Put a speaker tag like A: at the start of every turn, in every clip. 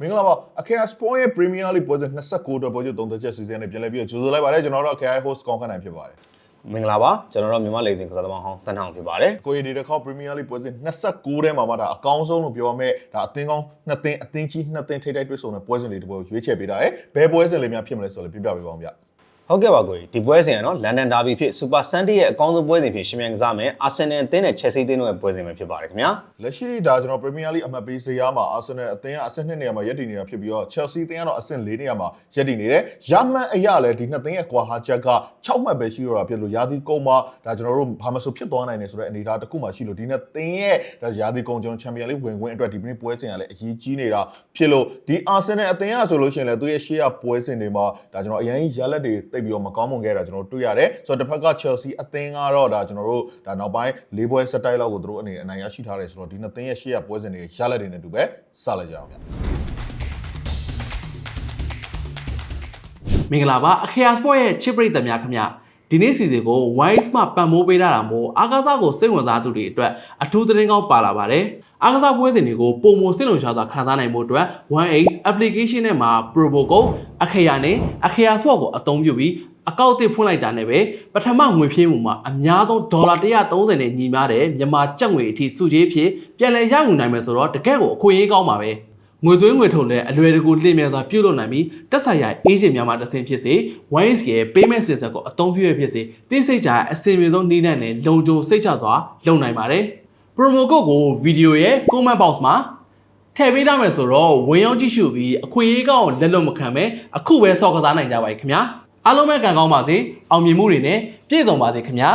A: မင်္ဂလာပါအခရာ Sport ရဲ့ Premier League ပွဲစဉ်29တော့ပွဲချုပ်3ချက်စီစဉ်နဲ့ပြန်လည်ပြီးတော့ကြိုဆိုလိုက်ပါတယ်ကျွန်တော်တို့အခရာ host ကောင်းခန့်နိုင်ဖြစ်ပါတယ်
B: မင်္ဂလာပါကျွန်တော်တို့မြန်မာလေစင်ကစားသမားဟောင်းတန်းထောင်ဖြစ်ပါတယ်
A: ကိုရီဒီတစ်ခေါက် Premier League ပွဲစဉ်29ထဲမှာမှဒါအကောင်းဆုံးလို့ပြောရမယ်ဒါအသင်းကောင်းနှစ်သင်းအသင်းကြီးနှစ်သင်းထိပ်တိုက်တွေ့ဆုံတဲ့ပွဲစဉ်လေးတစ်ပွဲကိုရွေးချယ်ပေးတာရယ်ဘယ်ပွဲစဉ်လေးများဖြစ်မလဲဆိုတော့လည်းပြပြပေးပါအောင်ဗျ
B: ဟုတ်ကဲ့ပါကိုကြီးဒီပွဲစဉ်ကနော်လန်ဒန်ဒါဘီဖြစ်စူပါဆန်ဒေးရဲ့အကောင်းဆုံးပွဲစဉ်ဖြစ်ရှင်မြန်ကစားမယ်အာဆင်နယ်အသင်းနဲ့ချက်စီအသင်းတို့ရဲ့ပွဲစဉ်ပဲဖြစ်ပါတယ်ခင်ဗျာ
A: လက်ရှိဒါကျွန်တော် Premier League အမှတ်ပေးဇယားမှာ Arsenal အသင်းကအဆင့်2နေရာမှာရပ်တည်နေတာဖြစ်ပြီးတော့ Chelsea အသင်းကတော့အဆင့်4နေရာမှာရပ်တည်နေတယ်။ရမှန်အရလည်းဒီနှစ်သင်းရဲ့ကွာဟာချက်က6မှတ်ပဲရှိတော့တာဖြစ်လို့ရာသီကုန်မှာဒါကျွန်တော်တို့ဘာမှမဆိုဖြစ်သွားနိုင်တယ်ဆိုတဲ့အနေအထားတစ်ခုမှရှိလို့ဒီနှစ်သင်းရဲ့ဒါရာသီကုန်ကျွန်တော် Champions League ဝင်ခွင့်အတွက်ဒီနေ့ပွဲစဉ်ကလည်းအရေးကြီးနေတာဖြစ်လို့ဒီ Arsenal အသင်းကဆိုလို့ရှိရင်လည်းသူရဲ့ share ပွဲစဉ်တွေမှာဒါကျွန်တော်အရင်ရလက်တွေတိတ်ပြီးတော့မကောင်းမွန်ခဲ့တာကျွန်တော်တွေ့ရတယ်။ဆိုတော့တစ်ဖက်က Chelsea အသင်းကတော့ဒါကျွန်တော်တို့ဒါနောက်ပိုင်း၄ပွဲစတိုက်လောက်ကိုသူတို့အနေနဲ့အနိုင်ရရှိထားတယ်ဆိုတော့ဒီနှစ်သင်းရဲ့ share ပွဲစဉ်တွေရလက်တွေနဲ့တူပဲစလိုက်ကြအောင်ဗျ။
C: မင်္ဂလာပါအခရာစပေါ့ရဲ့ချစ်ပရိသတ်များခင်ဗျ ဒီနေ့စီစဉ်ကို Wise မှာပံ့ပိုးပေးတာတာမို့အားကစားကိုစိတ်ဝင်စားသူတွေအတွက်အထူးသတင်းကောင်းပါလာပါတယ်အားကစားပွဲစဉ်တွေကိုပုံမစိတ်လုံရှားစွာခံစားနိုင်မှုအတွက် 1Ace application နဲ့မှာ promo code အခရာနဲ့အခရာ sport ကိုအသုံးပြုပြီးအကောင့်တစ်ဖွင့်လိုက်တာနဲ့ပဲပထမငွေဖြည့်မှုမှာအများဆုံးဒေါ်လာ130နဲ့ညီမားတဲ့မြန်မာကျပ်ငွေအထိစုကြီးဖြစ်ပြန်လည်ရယူနိုင်မယ်ဆိုတော့တကယ့်ကိုအခွင့်အရေးကောင်းပါပဲ ငွေသွင်းငွေထုတ်လည်းအလွယ်တကူလျင်မြန်စွာပြုလုပ်နိုင်ပြီးတက်ဆိုင်ရာအေဂျင့်များမှတစ်ဆင့်ဖြစ်စေ Wise ရဲ့ payment system ကိုအသုံးပြုရဖြစ်စေသိစိတ်ကြအဆင်ပြေဆုံးနည်းနဲ့နဲ့လုံခြုံစိတ်ချစွာလုပ်နိုင်ပါတယ် promo code ကိုဗီဒီယိုရဲ့ comment box မှာထည့်ပေးထားမယ်ဆိုတော့ဝင်ရောက်ကြည့်ရှုပြီးအခွင့်အရေးကောင်းလက်လွတ်မခံပဲအခုပဲစောင့်ကစားနိုင်ကြပါ යි ခင်ဗျာအားလုံးပဲကံကောင်းပါစေအောင်မြင်မှုတွေနဲ့ပြည့်စုံပါစေခင်ဗျာ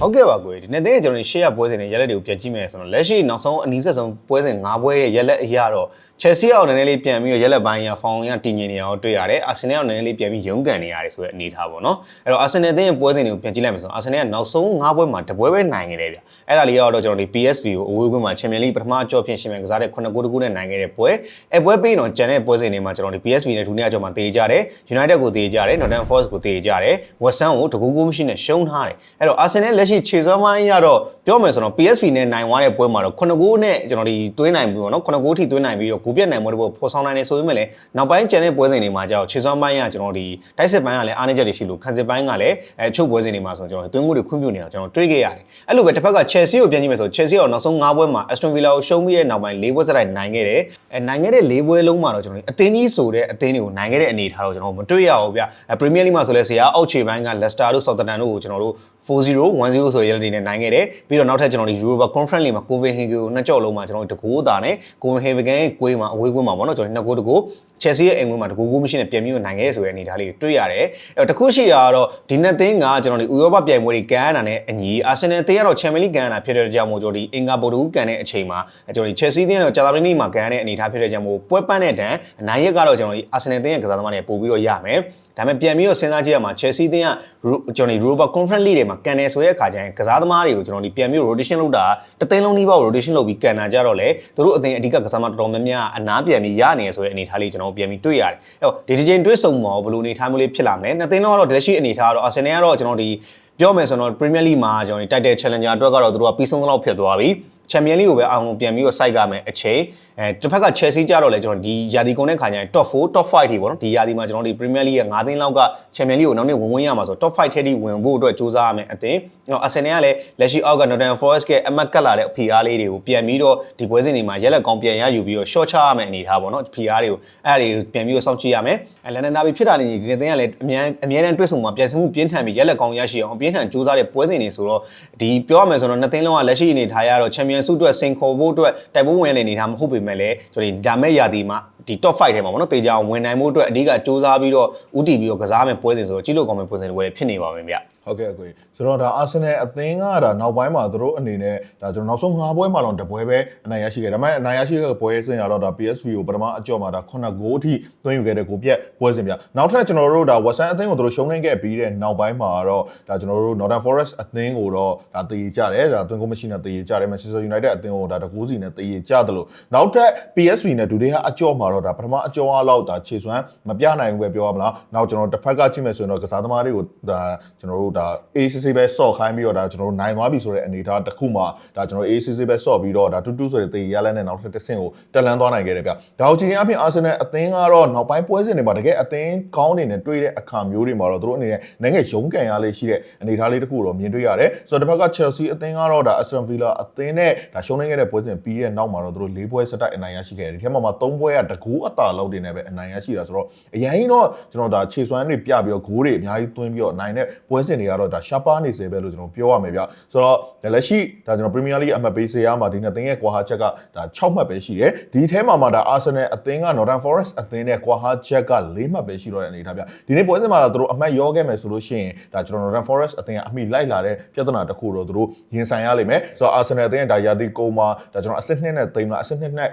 B: ဟုတ်ကဲ့ပါကိုကြီးဒီနေ့တင်းကျွန်တော်တို့ share ပွဲစဉ်နဲ့ရက်လက်တွေကိုပြန်ကြည့်မယ်ဆိုတော့လက်ရှိနောက်ဆုံးအနည်းဆက်ဆုံးပွဲစဉ်၅ပွဲရဲ့ရက်လက်အရာတော့ Chelsea အောင်နည်းနည်းလေးပြန်ပြီးတော့ရက်လက်ပိုင်းရဖောင်ရတည်ငြိမ်နေအောင်တွေ့ရတယ်။ Arsenal အောင်နည်းနည်းလေးပြန်ပြီးရုန်းကန်နေရတယ်ဆိုတဲ့အနေအထားပေါ့နော်။အဲ့တော့ Arsenal တင်းရဲ့ပွဲစဉ်တွေကိုပြန်ကြည့်လိုက်မယ်ဆိုတော့ Arsenal ကနောက်ဆုံး၅ပွဲမှာတပွဲပဲနိုင်ခဲ့တယ်ဗျ။အဲ့ဒါလေးကတော့ကျွန်တော်ဒီ PSV ကိုအဝေးကွင်းမှာ Champions League ပထမအကြော့ဖြင့်ရှင်မြန်ကစားတဲ့9ဂိုးတကူနဲ့နိုင်ခဲ့တဲ့ပွဲ။အဲ့ပွဲပြီးတော့ကျန်တဲ့ပွဲစဉ်တွေမှာကျွန်တော်ဒီ PSV နဲ့ဒုတိယအကြော့မှာတေးကြတယ်။ United ကိုတေးကြတယ်။ Nottingham Forest ကိုတေးကြတယ်။ West Ham ကိုတကူးကူးမရှိနဲ့ရှုံးထားတယ်။အဲ့တော့ Arsenal လက်ရှိခြေစွမ်းမိုင်းရတော့ပြောမယ်ဆိုတော့ PSV နဲ့နိုင်သွားတဲ့ပွဲမှာတော့9ဂိုးနဲ့ကျွန်တော်ဒီသွင်းနိုင်ပြီပေါ့နော်9ဂိုးထိသွင်းနိုင်ပြီးတော့ဂိုးပြတ်နိုင်မှုတွေပေါ်ဖော်ဆောင်နိုင်နေဆိုပေမဲ့လည်းနောက်ပိုင်းကျန်တဲ့ပွဲစဉ်တွေမှာကြောက်ခြေစွမ်းပိုင်းကကျွန်တော်ဒီတိုက်စစ်ပိုင်းကလည်းအားနည်းချက်တွေရှိလို့ခံစစ်ပိုင်းကလည်းအဲချုပ်ပွဲစဉ်တွေမှာဆိုကျွန်တော်သွင်းမှုတွေခွင့်ပြုနေတာကျွန်တော်တွေးခဲ့ရတယ်အဲ့လိုပဲတစ်ဖက်က Chelsea ကိုပြန်ကြည့်မယ်ဆို Chelsea ကနောက်ဆုံး9ပွဲမှာ Aston Villa ကိုရှုံးပြီးတဲ့နောက်ပိုင်း၄ပွဲစတိုက်နိုင်ခဲ့တယ်အဲနိုင်ခဲ့တဲ့၄ပွဲလုံးမှာတော့ကျွန်တော်အသင်းကြီးဆိုတဲ့အသင်းတွေကိုနိုင်ခဲ့တဲ့အနေအထားတော့ကျွန်တော်မတွေ့ရဘူးဗျအဲ Premier League မှာဆိုလဲဆရာအောက်ခြေပိုင်းက Leicester တို့ Southampton တို့ကိုကျွန်တော်တို့4-0 1-0ဆိုရတဲ့နဲ့နိုင်ခဲ့တယ်ပြီးတော့နောက်ထပ်ကျွန်တော်ဒီ Europa Conference League မှာ Copenhagen ကိုနှစ်ကြော့လုံးမှာကျွန်တော်တို့တကူးတာနဲ့ Copenhagen ရဲ့ကွေးမှာအဝေးကွင်းမှာပေါ့နော်ကျွန်တော်နှစ်ကိုးတကူ Chelsea ရဲ့အိမ်ကွင်းမှာတကူးကူးမရှိနဲ့ပြန်ပြီးတော့နိုင်ခဲ့ဆိုတဲ့အနေအထားလေးတွေ့ရတယ်အဲ့တော့တခုရှိတာကတော့ဒီနှစ်သင်းကကျွန်တော်ဒီဥရောပပြိုင်ပွဲတွေကန်ရတာနဲ့အညီ Arsenal သင်းကတော့ Champions League ကန်ရတာဖြစ်တဲ့ကြောင့်မို့ကျွန်တော်ဒီအင်္ဂါဘော်ဒူကန်တဲ့အချိန်မှာကျွန်တော်ဒီ Chelsea သင်းကတော့ကြာသပတေးနေ့မှာကန်ရတဲ့အနေအထားဖြစ်တဲ့ကြောင့်မို့ပွဲပန်းတဲ့တန်အနိုင်ရက်ကတော့ကျွန်တော်ဒီ Arsenal သင်းရဲ့ကစားသမားတွေပို့ပြီးတော့ရမယ်ဒါပေမဲ့ပြန်ပြီးတော့စဉ်းစားကြည့်ရမှာ Chelsea သင်းကကျွန်တော်ဒီ Europa Conference League တွေမှာကန်တယ်ဆိုတဲ့အခါကျရင်ကစားသမားတွေကိုကျွန်တော်ဒီပြန်ပြီး rotation လုပ်တာတသိန်းလုံးနှီးပါ rotation လုပ်ပြီးကန်တာကြတော့လေသူတို့အသင်းအဓိကကစားသမားတော်တော်များများအနားပြန်ပြီးရနေရဆိုတဲ့အနေအထားလေးကျွန်တော်ပြန်ပြီးတွေ့ရတယ်အဲ့တော့ဒီဒီချိန်တွေ့ဆုံမှာဘယ်လိုအနေအထားမျိုးလေးဖြစ်လာမလဲနှစ်သင်းလုံးကတော့လက်ရှိအနေအထားကတော့ Arsenal ကတော့ကျွန်တော်ဒီပြောမယ်ဆိုတော့ Premier League မှာကျွန်တော်ဒီ Title Challenger အတွက်ကတော့သူတို့ကပြီးဆုံးသလောက်ဖြစ်သွားပြီ ချန်ပီယံလိကိုပဲအောင်ပြန်ပြီးတော့စိုက်ကမယ်အချိန်အဲတစ်ဖက်က Chelsea ကြတော့လေကျွန်တော်ဒီယာဒီကုန်တဲ့ခါကျရင် top 4 top 5တွေပေါ့နော်ဒီယာဒီမှာကျွန်တော်ဒီ Premier League ရဲ့9သင်းလောက်ကချန်ပီယံလိကိုနောက်နေ့ဝင်ဝင်ရမှာဆို top 5ထဲထိဝင်ဖို့အတွက်စူးစမ်းရမယ်အတင်းကျွန်တော် Arsenal ကလည်းလက်ရှိအောက်က Nottingham Forest ရဲ့အမတ်ကတ်လာတဲ့ဖိအားလေးတွေကိုပြန်ပြီးတော့ဒီပွဲစဉ်တွေမှာရက်လက်ကောင်းပြန်ရယူပြီးတော့ short ချရမယ်အနေထားပေါ့နော်ဖိအားတွေကိုအဲ့ဒါတွေပြန်ပြီးတော့စောင့်ကြည့်ရမယ်အဲလန်ဒန်ဒါဘီဖြစ်တာနေဒီသင်းကလည်းအများအများတန်းတွေ့ဆုံမှာပြန်ဆမှုပြင်းထန်ပြီးရက်လက်ကောင်းရရှိအောင်ပြင်းထန်စူးစမ်းတဲ့ပွဲစဉ်တွေဆိုတော့ဒီပြောရမယ်ဆိုတော့နှစ်သင်းလုံးကလက်ရှိအနေထားရတော့ Champions ဆုအတွက်စင်ခေါ်ဖို့အတွက်တိုက်ပွဲဝင်နေနေတာမဟုတ်ပေမဲ့လည်းကျွန်တော်ဒီဒါမဲ့ရာသီမှာဒီ top 5ထဲမှာပေါ့နော်တေချာအောင်ဝင်နိုင်မှုအတွက်အဓိကစူးစမ်းပြီးတော့ဥတီပြီးတော့ကစားမယ်ပွဲစဉ်ဆိုတော့ကြီးလို့ကောင်းမယ်ပွဲစဉ်တွေဖြစ်နေပါမယ်ဗျ
A: ဟုတ်ကဲ့အကိုကြီးဆိုတော့ဒါ Arsenal အသင်းကဒါနောက်ပိုင်းမှာသူတို့အနေနဲ့ဒါကျွန်တော်နောက်ဆုံး၅ပွဲမှာတော့တပွဲပဲအနိုင်ရရှိခဲ့ဒါပေမဲ့အနိုင်ရရှိခဲ့တဲ့ပွဲစဉ်ကတော့ဒါ PSV ကိုပထမအကြော့မှာဒါ9ဂိုးအထိသွင်းယူခဲ့တဲ့ကိုပြက်ပွဲစဉ်ပြနောက်ထပ်ကျွန်တော်တို့ဒါ West Ham အသင်းကိုသူတို့ရှုံးနေခဲ့ပြီးတဲ့နောက်ပိုင်းမှာတော့ဒါကျွန်တော်တို့ Northern Forest အသင်းကိုတော့ဒါတည်ကြတယ်ဒါသွင်းကိုမရှိနဲ့တည်ကြတယ် Manchester United အသင်းကိုဒါတကူးစီနဲ့တည်ကြတယ်လို့နောက်ထပ် PSV နဲ့ဒူဒေဟာအကြော့မှာတော့ဒါပထမအကြော့အားလောက်ဒါခြေစွမ်းမပြနိုင်ဘူးပဲပြောရမလားနောက်ကျွန်တော်တစ်ဖက်ကကြည့်မယ်ဆိုရင်တော့ကစားသမားတွေကိုဒါကျွန်တော်တို့ဒါ ACC ပဲဆော့ခိုင်းပြီးတော့ဒါကျွန်တော်တို့နိုင်သွားပြီဆိုတဲ့အနေအထားတစ်ခုမှာဒါကျွန်တော် ACC ပဲဆော့ပြီးတော့ဒါတူတူဆိုတဲ့တေးရလန်းနဲ့နောက်ထပ်တစ်ဆင့်ကိုတက်လန်းသွားနိုင်ခဲ့တယ်ဗျ။ဒါကိုကြည့်ရင်အပြင် Arsenal အသင်းကတော့နောက်ပိုင်းပွဲစဉ်တွေမှာတကယ်အသင်းကောင်းနေနဲ့တွေ့တဲ့အခါမျိုးတွေမှာတော့သူတို့အနေနဲ့နိုင်ငံရုံးကန်ရလေးရှိတဲ့အနေအထားလေးတစ်ခုတော့မြင်တွေ့ရတယ်။ဆိုတော့တစ်ဖက်က Chelsea အသင်းကတော့ဒါ Aston Villa အသင်းနဲ့ဒါရှုံးနေခဲ့တဲ့ပွဲစဉ်ပြီးတဲ့နောက်မှာတော့သူတို့၄ပွဲစတိုက်အနိုင်ရရှိခဲ့တယ်။ဒီထဲမှာမှာ၃ပွဲကတကူအတာလောက်တွေနဲ့ပဲအနိုင်ရရှိတာဆိုတော့အရင်တော့ကျွန်တော်ဒါခြေစွမ်းတွေပြပြီးတော့ဂိုးတွေအများကြီးသွင်းပြီးတော့နိုင်တဲ့ပွဲစဉ်တွေကတော့ဒါရှားပါနေစေပဲလို့ကျွန်တော်ပြောရမယ်ဗျ။ဆိုတော့လက်ရှိဒါကျွန်တော် Premier League အမှတ်ပေးစရာမှာဒီနှစ်သင်းရဲ့ကွာဟာချက်ကဒါ6မှတ်ပဲရှိတယ်။ဒီထဲမှာမှာဒါ Arsenal အသင်းက Northern Forest အသင်းနဲ့ကွာဟာချက်က4မှတ်ပဲရှိတော့တဲ့အနေအထားဗျ။ဒီနေ့ပွဲစဉ်မှာသူတို့အမှတ်ရောခဲ့မယ်ဆိုလို့ရှိရင်ဒါကျွန်တော် Northern Forest အသင်းကအမိလိုက်လာတဲ့ပြဿနာတစ်ခုတော့သူတို့ရင်ဆိုင်ရလိမ့်မယ်။ဆိုတော့ Arsenal အသင်းရဲ့ဒါယာတီကိုမှာဒါကျွန်တော်အဆင့်2နဲ့သိမ်းလာအဆင့်2နဲ့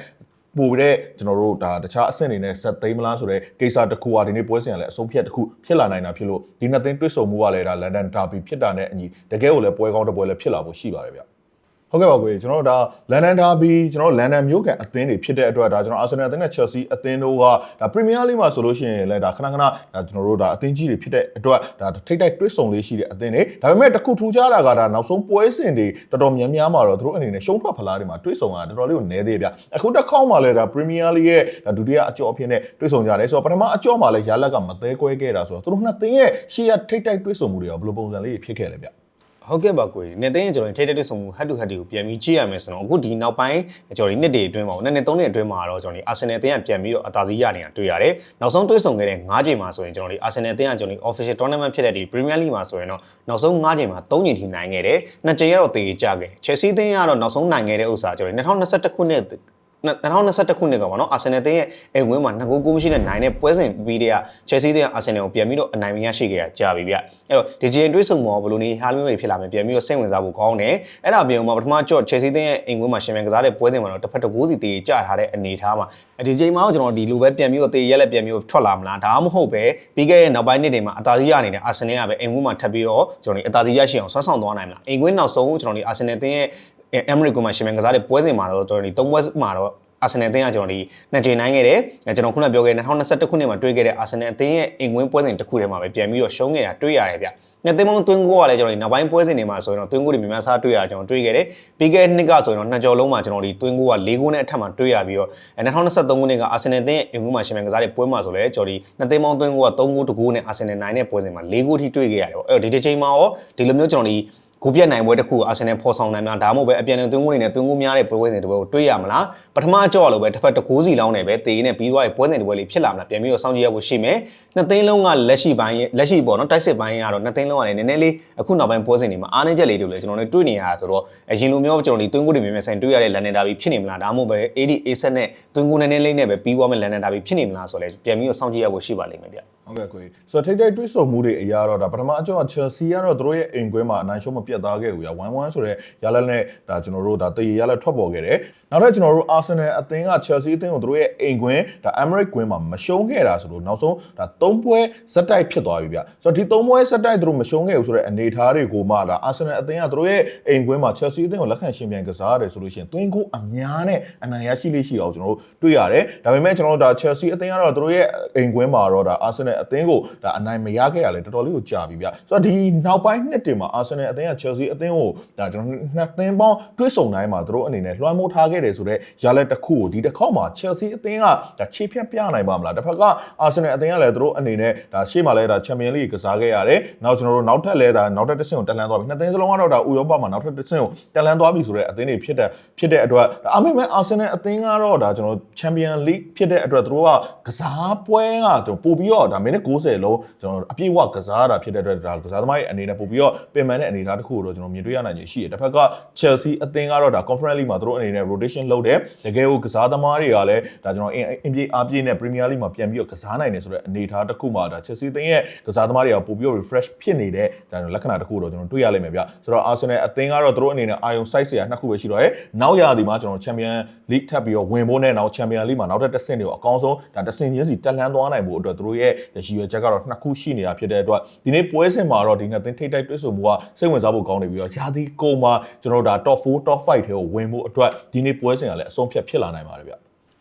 A: ပို့တဲ့ကျွန်တော်တို့ဒါတခြားအဆင့်တွေနဲ့ဆက်သိမ်းမလားဆိုတဲ့ကိစ္စတစ်ခုကဒီနေ့ပွဲစဉ်ကလည်းအဆုံးဖြတ်တစ်ခုဖြစ်လာနိုင်တာဖြစ်လို့ဒီနှစ်သင်းတွစ်ဆုံမှုကလည်းဒါလန်ဒန်ဒါဘီဖြစ်တာနဲ့အညီတကယ်ကိုလည်းပွဲကောင်းတစ်ပွဲလည်းဖြစ်လာဖို့ရှိပါတယ်ဗျ ဟုတ်ကဲ့ပါကိုကျွန်တော်တို့ဒါလန်ဒန်ဒါဘီကျွန်တော်တို့လန်ဒန်မြို့ကန်အသင်းတွေဖြစ်တဲ့အတွက်ဒါကျွန်တော်အာဆင်နယ်အသင်းနဲ့ချယ်ဆီအသင်းတို့ကဒါပရီးမီးယားလိမှာဆိုလို့ရှိရင်လည်းဒါခဏခဏဒါကျွန်တော်တို့ဒါအသင်းကြီးတွေဖြစ်တဲ့အတွက်ဒါထိတ်တိုက်တွစ်ဆုံလေးရှိတဲ့အသင်းတွေဒါပေမဲ့တစ်ခုထူးခြားတာကဒါနောက်ဆုံးပွဲစဉ်တွေတော်တော်များများမှာတော့သူတို့အနေနဲ့ရှုံးထွက်ဖလားတွေမှာတွစ်ဆုံတာတော်တော်လေးကိုနည်းသေးဗျအခုတစ်ခေါက်မှလည်းဒါပရီးမီးယားလိရဲ့ဒါဒုတိယအကြောအဖြစ်နဲ့တွစ်ဆုံကြတယ်ဆိုတော့ပထမအကြောမှာလည်းရလက်ကမသေးကွဲခဲ့တာဆိုတော့သူတို့နှစ်သင်းရဲ့ရှေ့ရထိတ်တိုက်တွစ်ဆုံမှုတွေကဘယ်လိုပုံစံလေးဖြစ်ခဲ့လဲဗျ
B: ဟုတ်ကဲ့ပါကိုကြီးနေသိရင်ကျွန်တော်ထိတဲ့တဲ့ဆုံမှု head to head ကိုပြန်ပြီးကြည့်ရမယ်ဆိုတော့အခုဒီနောက်ပိုင်းကျွန်တော်ဒီနှစ်တွေအတွင်းမှာနှစ်နှစ်သုံးနှစ်အတွင်းမှာတော့ကျွန်တော်ဒီ Arsenal အသင်းကပြန်ပြီးတော့အသာစီးရနေတာတွေ့ရတယ်နောက်ဆုံးတွေ့ဆုံခဲ့တဲ့၅ချိန်မှာဆိုရင်ကျွန်တော်ဒီ Arsenal အသင်းကကျွန်တော်ဒီ official tournament ဖြစ်တဲ့ဒီ Premier League မှာဆိုရင်တော့နောက်ဆုံး၅ချိန်မှာ၃ချိန်ထိနိုင်ခဲ့တယ်နှစ်ချိန်ကတော့တေကြခဲ့တယ် Chelsea အသင်းကတော့နောက်ဆုံးနိုင်ခဲ့တဲ့ဥစ္စာကျွန်တော်ဒီ2021ခုနှစ် 2021ခုနှစ်ကပေါ့နော်အာဆင်နယ်တင်းရဲ့အိမ်ဝင်းမှာနှစ်ဂိုးကိုမရှိတဲ့နိုင်တဲ့ပွဲစဉ်ပြီးတဲ့ကချက်စီတင်းအာဆင်နယ်ကိုပြန်ပြီးတော့အနိုင်မရရှိခဲ့ရကြာပြီဗျအဲ့တော့ဒီဂျင်တွေးဆုံမောဘလို့နေဟာမျိုးတွေဖြစ်လာမယ်ပြန်ပြီးတော့စိတ်ဝင်စားဖို့ကောင်းတယ်အဲ့ဒါပြင်မှာပထမကြော့ချက်စီတင်းရဲ့အိမ်ဝင်းမှာရှင်မြန်ကစားတဲ့ပွဲစဉ်မှာတော့တစ်ဖက်တစ်ဂိုးစီတေးကြထားတဲ့အနေထားမှာဒီချိန်မှာတော့ကျွန်တော်ဒီလိုပဲပြန်ပြီးတော့တေးရက်လက်ပြန်ပြီးတော့ထွက်လာမလားဒါမှမဟုတ်ပဲပြီးခဲ့တဲ့နောက်ပိုင်းနှစ်တွေမှာအသာစီးရနေတဲ့အာဆင်နယ်ကပဲအိမ်ဝင်းမှာထပ်ပြီးတော့ကျွန်တော်ဒီအသာစီးရရှိအောင်ဆွမ်းဆောင်သွားနိုင်မလားအိမ်ဝင်းနောက်ဆုံးကျွန်တော်ဒီအာဆင်နယ်တင်းရဲ့ အမ်ရီကိုမှရှင်မြန်ကစားတဲ့ပွဲစဉ်မှာတော့ကျွန်တော်ဒီ၃ပွဲမှာတော့အာဆင်နယ်အသင်းကကျွန်တော်ဒီနှစ်ချိန်နိုင်ခဲ့တယ်။ကျွန်တော်ခုနပြောခဲ့2021ခုနှစ်မှာတွေ့ခဲ့တဲ့အာဆင်နယ်အသင်းရဲ့အင်ကွင်းပွဲစဉ်တစ်ခုထဲမှာပဲပြန်ပြီးတော့ရှုံးခဲ့တာတွေ့ရတယ်ဗျ။နှစ်သင်းပေါင်းသွင်းကိုကလည်းကျွန်တော်ဒီနောက်ပိုင်းပွဲစဉ်တွေမှာဆိုရင်တော့သွင်းကိုတွေများများစားတွေ့ရကျွန်တော်တွေ့ခဲ့တယ်။ပြီးခဲ့တဲ့နှစ်ကဆိုရင်တော့နှစ်ကြော်လုံးမှာကျွန်တော်ဒီသွင်းကိုက၄ဂိုးနဲ့အထက်မှာတွေ့ရပြီးတော့2023ခုနှစ်ကအာဆင်နယ်အသင်းအင်ကွင်းမှာရှင်မြန်ကစားတဲ့ပွဲမှာဆိုလည်းကျွန်တော်ဒီနှစ်သင်းပေါင်းသွင်းကိုက3ဂိုး2ဂိုးနဲ့အာဆင်နယ်နိုင်တဲ့ပွဲစဉ်မှာ၄ဂိုးထိတွေ့ခဲ့ရတယ်ပေါ့။အဲ့တော့ဒီတစ်ချိန်မှာရောဒီလိုမျိုးကျွန်တော်ဒီ ဂိုးပြတ်နိုင်ပွဲတစ်ခုအာဆင်နယ်ဖော်ဆောင်နိုင်မှာဒါမှမဟုတ်ပဲအပြန်အလှန်သွင်းကိုတွေနဲ့သွင်းကိုများတဲ့ပွဲစဉ်တစ်ပွဲကိုတွေ့ရမလားပထမကြော့လို့ပဲတစ်ဖက်တစ်ကိုးစီလောင်းနေပဲတေးနဲ့ပြီးသွားတဲ့ပွဲစဉ်တစ်ပွဲလေးဖြစ်လာမလားပြန်ပြီးတော့စောင့်ကြည့်ရဖို့ရှိမယ်နှစ်သိန်းလုံးကလက်ရှိပိုင်းလက်ရှိပေါ့နော်တိုက်စစ်ပိုင်းကတော့နှစ်သိန်းလုံးကလည်းနည်းနည်းလေးအခုနောက်ပိုင်းပွဲစဉ်တွေမှာအားနည်းချက်လေးတွေလည်းကျွန်တော်တို့တွေ့နေရတာဆိုတော့အရင်လိုမျိုးကျွန်တော်ဒီသွင်းကိုတွေမြင်မြင်ဆိုင်တွေ့ရတဲ့လန်နန်ဒါဘီဖြစ်နေမလားဒါမှမဟုတ်ပဲ AD A7 နဲ့သွင်းကိုနည်းနည်းလေးနဲ့ပဲပြီးသွားမဲ့လန်နန်ဒါဘီဖြစ်နေမလားဆိုတော့ပြန်ပြီးတော့စောင့်ကြည့်ရဖို့ရှိပါလိမ့်မယ်ဗျ
A: ဟုတ်ကဲ့ကိုကြီးဆိုတော့ထိတ်ထိတ်တွေးဆုံမှုတွေအရာတော့ဒါပထမအကျော့ Chelsea ကတော့သူတို့ရဲ့အိမ်ကွင်းမှာအနိုင်ရှုံးမပြတ်သားခဲ့ဘူးရ1-1ဆိုတဲ့ရလနဲ့ဒါကျွန်တော်တို့ဒါတည်ရရလက်ထွက်ပေါ်ခဲ့တယ်နောက်ထပ်ကျွန်တော်တို့ Arsenal အသင်းက Chelsea အသင်းကိုသူတို့ရဲ့အိမ်ကွင်းဒါ Emirates ကွင်းမှာမရှုံးခဲ့တာဆိုလို့နောက်ဆုံးဒါ3ပွဲဇက်တိုက်ဖြစ်သွားပြီဗျဆိုတော့ဒီ3ပွဲဇက်တိုက်သူတို့မရှုံးခဲ့ဘူးဆိုတဲ့အနေအထားတွေကိုမှဒါ Arsenal အသင်းကသူတို့ရဲ့အိမ်ကွင်းမှာ Chelsea အသင်းကိုလက်ခံရှင်ပြန်ကစားရတယ်ဆိုလို့ရှိရင် twin goal အများနဲ့အနိုင်ရရှိလေးရှိအောင်ကျွန်တော်တို့တွေ့ရတယ်ဒါပေမဲ့ကျွန်တော်တို့ဒါ Chelsea အသင်းကတော့သူတို့ရဲ့အိမ်ကွင်းမှာတော့ဒါ Arsenal အသင်းကိုဒါအနိုင်မရခဲ့ရလဲတော်တော်လေးကိုကြာပြီဗျဆိုတော့ဒီနောက်ပိုင်းနှစ်တင်မှာ Arsenal အသင်းက Chelsea အသင်းကိုဒါကျွန်တော်နှစ်သင်းပေါင်းတွဲဆုံတိုင်းမှာသူတို့အနေနဲ့လွှမ်းမိုးထားခဲ့တယ်ဆိုတော့ရလက်တစ်ခုကိုဒီတစ်ခေါက်မှာ Chelsea အသင်းကဒါခြေဖြတ်ပြနိုင်ပါမလားတစ်ဖက်က Arsenal အသင်းကလည်းသူတို့အနေနဲ့ဒါရှေ့မှာလည်းဒါ Champions League ကစားခဲ့ရတယ်နောက်ကျွန်တော်တို့နောက်ထပ်လည်းဒါနောက်ထပ်တစ်ဆင့်ကိုတက်လန်းသွားပြီနှစ်သင်းစလုံးကတော့ဒါဥရောပမှာနောက်ထပ်တစ်ဆင့်ကိုတက်လန်းသွားပြီဆိုတော့အသင်းတွေဖြစ်တဲ့ဖြစ်တဲ့အတွက်အမေမဲ့ Arsenal အသင်းကတော့ဒါကျွန်တော် Champions League ဖြစ်တဲ့အတွက်သူတို့ကကစားပွဲကကျွန်တော်ပို့ပြီးတော့ဒါမိနစ်90လုံးကျွန်တော်အပြည့်အဝကစားတာဖြစ်တဲ့အတွက်ဒါကစားသမားရဲ့အနေနဲ့ပို့ပြီးတော့ပင်ပန်းတဲ့အနေအထားတစ်ခုကိုတော့ကျွန်တော်မြင်တွေ့ရနိုင်ခြေရှိတယ်တစ်ဖက်က Chelsea အသင်းကတော့ဒါ Conference League မှာသူတို့အနေနဲ့ rotation လုပ်တယ်တကယ်ကိုကစားသမားတွေကလည်းဒါကျွန်တော်အင်ပြေအားပြေးနဲ့ Premier League မှာပြန်ပြီးတော့ကစားနိုင်တယ်ဆိုတဲ့အနေအထားတစ်ခုမှာဒါ Chelsea အသင်းရဲ့ကစားသမားတွေကပို့ပြီးတော့ refresh ဖြစ်နေတဲ့ဒါကျွန်တော်လက္ခဏာတစ်ခုတော့ကျွန်တော်တွေ့ရလိမ့်မယ်ဗျဆိုတော့ Arsenal အသင်းကတော့သူတို့အနေနဲ့ Iron Size ဆရာနှစ်ခုပဲရှိတော့တယ်နောက်ရာသီမှာကျွန်တော် Champion League ထပ်ပြီးတော့ဝင်ဖို့နဲ့နောက် Champion League မှာနောက်ထပ်တစ်ဆင့်တွေကိုအကောင်းဆုံးဒါတစ်ဆင့်ချင်းစီတက်လှမ်းသွားနိုင်ဖို့အတွက်သူတို့ရဲ့ရည်ရွယ်ချက်ကတော့နှစ်ခုရှိနေတာဖြစ်တဲ့အတွက်ဒီနေ့ပွဲစဉ်မှာတော့ဒီနှစ်သင်းထိပ်တိုက်တွေ့ဆုံမှုကစိတ်ဝင်စားဖို့ကောင်းနေပြီးတော့ရာသီကုန်မှာကျွန်တော်တို့ဒါ top 4 top 5ထဲကိုဝင်ဖို့အတွက်ဒီနေ့ပွဲစဉ်ကလည်းအဆုံးဖြတ်ဖြစ်လာနိုင်ပါတယ်ဗျ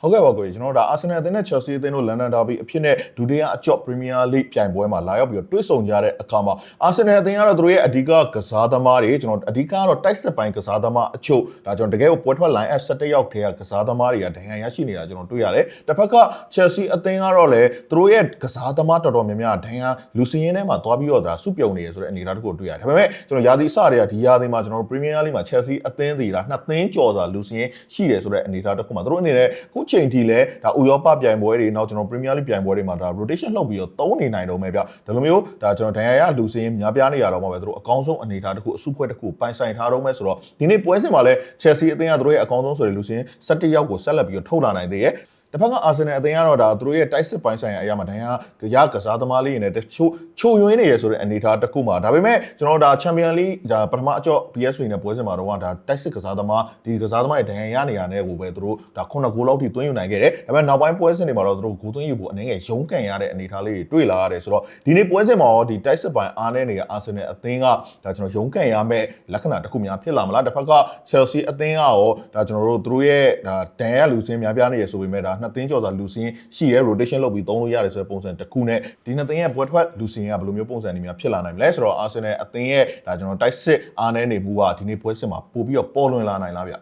A: ဟုတ်ကဲ့ပါကိုကြီးကျွန်တော်တို့ဒါအာဆင်နယ်အသင်းနဲ့ Chelsea အသင်းတို့လန်ဒန်ဒါဘီအဖြစ်နဲ့ဒုတိယအကျော့ Premier League ပြိုင်ပွဲမှာလာရောက်ပြီးတော့တွေ့ဆုံကြတဲ့အခါမှာအာဆင်နယ်အသင်းကတော့သူတို့ရဲ့အဓိကကစားသမားတွေကျွန်တော်အဓိကကတော့တိုက်စစ်ပိုင်းကစားသမားအချို့ဒါကျွန်တော်တကယ်ကိုပွဲထွက် line up 17ယောက်ထဲကကစားသမားတွေကဒဏ်ရာရရှိနေတာကျွန်တော်တွေ့ရတယ်တစ်ဖက်က Chelsea အသင်းကတော့လည်းသူတို့ရဲ့ကစားသမားတော်တော်များများဒဏ်ရာလူစင်းရင်းထဲမှာသွားပြီးတော့ဒါစုပြုံနေရဆိုတဲ့အနေအထားတစ်ခုကိုတွေ့ရတယ်ဒါပေမဲ့ကျွန်တော်ယာဒီအစတွေကဒီယာဒီမှာကျွန်တော်တို့ Premier League မှာ Chelsea အသင်းတွေဒါနှစ်သင်းကျော်စာလူစင်းရင်းရှိတယ်ဆိုတဲ့အနေအထားတစ်ခုမှာသူတို့အနေနဲ့ခုချိန်ထိလည်းဒါဥရောပပြိုင်ပွဲတွေနောက်ကျွန်တော် Premier League ပြိုင်ပွဲတွေမှာဒါ rotation လုပ်ပြီးတော့သုံးနေနိုင်တော့မယ်ဗျဒါလိုမျိုးဒါကျွန်တော်ဒဏ်ရာရလူစင်းများပြားနေရတော့မှပဲသူတို့အကောင်းဆုံးအနေအထားတစ်ခုအစုဖွဲ့တစ်ခုပိုင်ဆိုင်ထားတော့မယ်ဆိုတော့ဒီနေ့ပွဲစဉ်မှာလည်း Chelsea အသင်းကသူတို့ရဲ့အကောင်းဆုံးဆိုတဲ့လူစင်း17ယောက်ကိုဆက်လက်ပြီးတော့ထုတ်လာနိုင်သေးတယ် တစ်ဖက်ကအာဆင်နယ်အသင်းကတော့ဒါသူတို့ရဲ့တိုက်စစ်ပိုင်းဆိုင်ရာအရာမှာဒဏ်ရာရကစားသမားလေးတွေနဲ့တချို့ချိုယွင်းနေရဆိုတဲ့အနေအထားတစ်ခုမှာဒါပေမဲ့ကျွန်တော်တို့ဒါချန်ပီယံလိဒါပထမအကျော့ PSV နဲ့ပွဲစဉ်မှာတော့ဒါတိုက်စစ်ကစားသမားဒီကစားသမားရဲ့ဒဏ်ရာရနေရတဲ့ကိုပဲသူတို့ဒါခုနှစ်ဂိုးလောက်ထိသွင်းယူနိုင်ခဲ့တယ်ဒါပေမဲ့နောက်ပိုင်းပွဲစဉ်တွေမှာတော့သူတို့ဂိုးသွင်းယူဖို့အနေငယ်ရုန်းကန်ရတဲ့အနေအထားလေးတွေတွေ့လာရတယ်ဆိုတော့ဒီနေ့ပွဲစဉ်မှာရောဒီတိုက်စစ်ပိုင်းအားနဲ့နေတဲ့အာဆင်နယ်အသင်းကဒါကျွန်တော်ရုန်းကန်ရမယ့်လက္ခဏာတစ်ခုများဖြစ်လာမလားတစ်ဖက်က Chelsea အသင်းကရောဒါကျွန်တော်တို့သူတို့ရဲ့ဒါဒဏ်ရာလူစင်းများပြားနေရဆိုပေမဲ့ဒါနှစ်သင်းကျော်သာလူစင်းရှိရဲ rotation လုပ်ပြီးသုံးလို့ရတယ်ဆိုတဲ့ပုံစံတစ်ခုနဲ့ဒီနှစ်သင်းရဲ့ပွဲထွက်လူစင်းကဘယ်လိုမျိုးပုံစံတွေများဖြစ်လာနိုင်မလဲဆိုတော့ Arsenal အသင်းရဲ့ဒါကျွန်တော်တိုက်စစ်အားနဲ့နေမှုကဒီနေ့ပွဲစဉ်မှာပို့ပြီးတော့ပေါ်လွင်လာနိုင်လားဗျ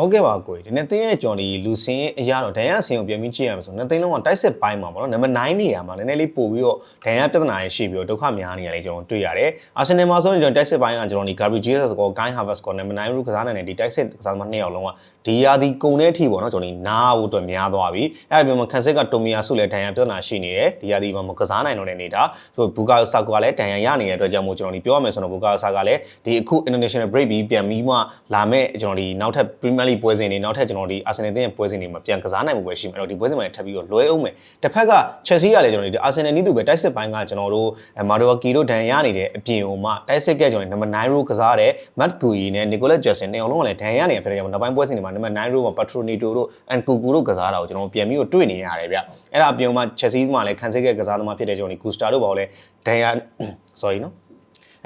B: ဟုတ်ကဲ့ပါကိုကြီးဒီနေ့တင်းရဲ့ကြော်ဒီလူစင်းအရာတော့ဒဏ်ရာဆင်းကိုပြန်ပြီးကြည့်ရမှာဆိုနှစ်သိန်းလုံးကတိုက်စစ်ပိုင်းမှာပေါ့နော်နံပါတ်9နေရာမှာနည်းနည်းလေးပို့ပြီးတော့ဒဏ်ရာပြဿနာရရှိပြီးတော့ဒုက္ခများနေရလေကျွန်တော်တွေ့ရတယ်အာဆင်နယ်မှာဆိုရင်ကျွန်တော်တိုက်စစ်ပိုင်းကကျွန်တော်ဒီ Gabriel Jesus ကို Guy Havertz ကိုနံပါတ်9ရူကစားနိုင်တဲ့ဒီတိုက်စစ်ကစားသမားနှစ်ယောက်လုံးကဒီယာဒီကုံတဲ့အထိပေါ့နော်ကျွန်တော်ဒီနားဖို့အတွက်များသွားပြီအဲ့ဒါပြင်မှာခန်စစ်ကတိုမီယာဆုလည်းဒဏ်ရာပြဿနာရှိနေတယ်ဒီယာဒီမှာမကစားနိုင်တော့တဲ့နေတာဆိုဘူကာဆာကိုကလည်းဒဏ်ရာရနေတဲ့အတွက်ကြောင့်မို့ကျွန်တော်ဒီပြောရမယ်ဆိုတော့ဘူကာဆာကလည်းဒီအခု international break ပြီးပြန်ပြီးမှလာမဲ့ကျွန်တော်ဒီနောက်ထပ် Premier League ပွဲစဉ်တွေနောက်ထပ်ကျွန်တော်ဒီ Arsenal တင်းရဲ့ပွဲစဉ်တွေမှာပြန်ကစားနိုင်မှုပဲရှိမှာအဲ့တော့ဒီပွဲစဉ်မှာထပ်ပြီးတော့လွဲအောင်မယ်တစ်ဖက်က Chelsea ကလည်းကျွန်တော်ဒီ Arsenal နီးသူပဲတိုက်စစ်ပိုင်းကကျွန်တော်တို့မာဒိုကီတို့ဒဏ်ရာနေတဲ့အပြင်ဟိုမှာတိုက်စစ်ကကျွန်တော်နံပါတ်9 row ကစားတဲ့ Matt Gui နဲ့ Nicolas Jackson နေအောင်လုံးကလည်းဒဏ်ရာနေဖြစ်တဲ့ကြောင့်နောက်ပိုင်းပွဲစဉ်တွေမှာနံပါတ်9 row မှာ Patronito တို့ Nkunku တို့ကစားတာကိုကျွန်တော်ပြန်ပြီးတော့တွေ့နေရတယ်ဗျအဲ့ဒါအပြင်မှာ Chelsea မှာလည်းခံစစ်ကကစားသမားဖြစ်တဲ့ကျွန်တော်ဒီ Gusta တို့ပါလည်းဒဏ်ရာ sorry နော်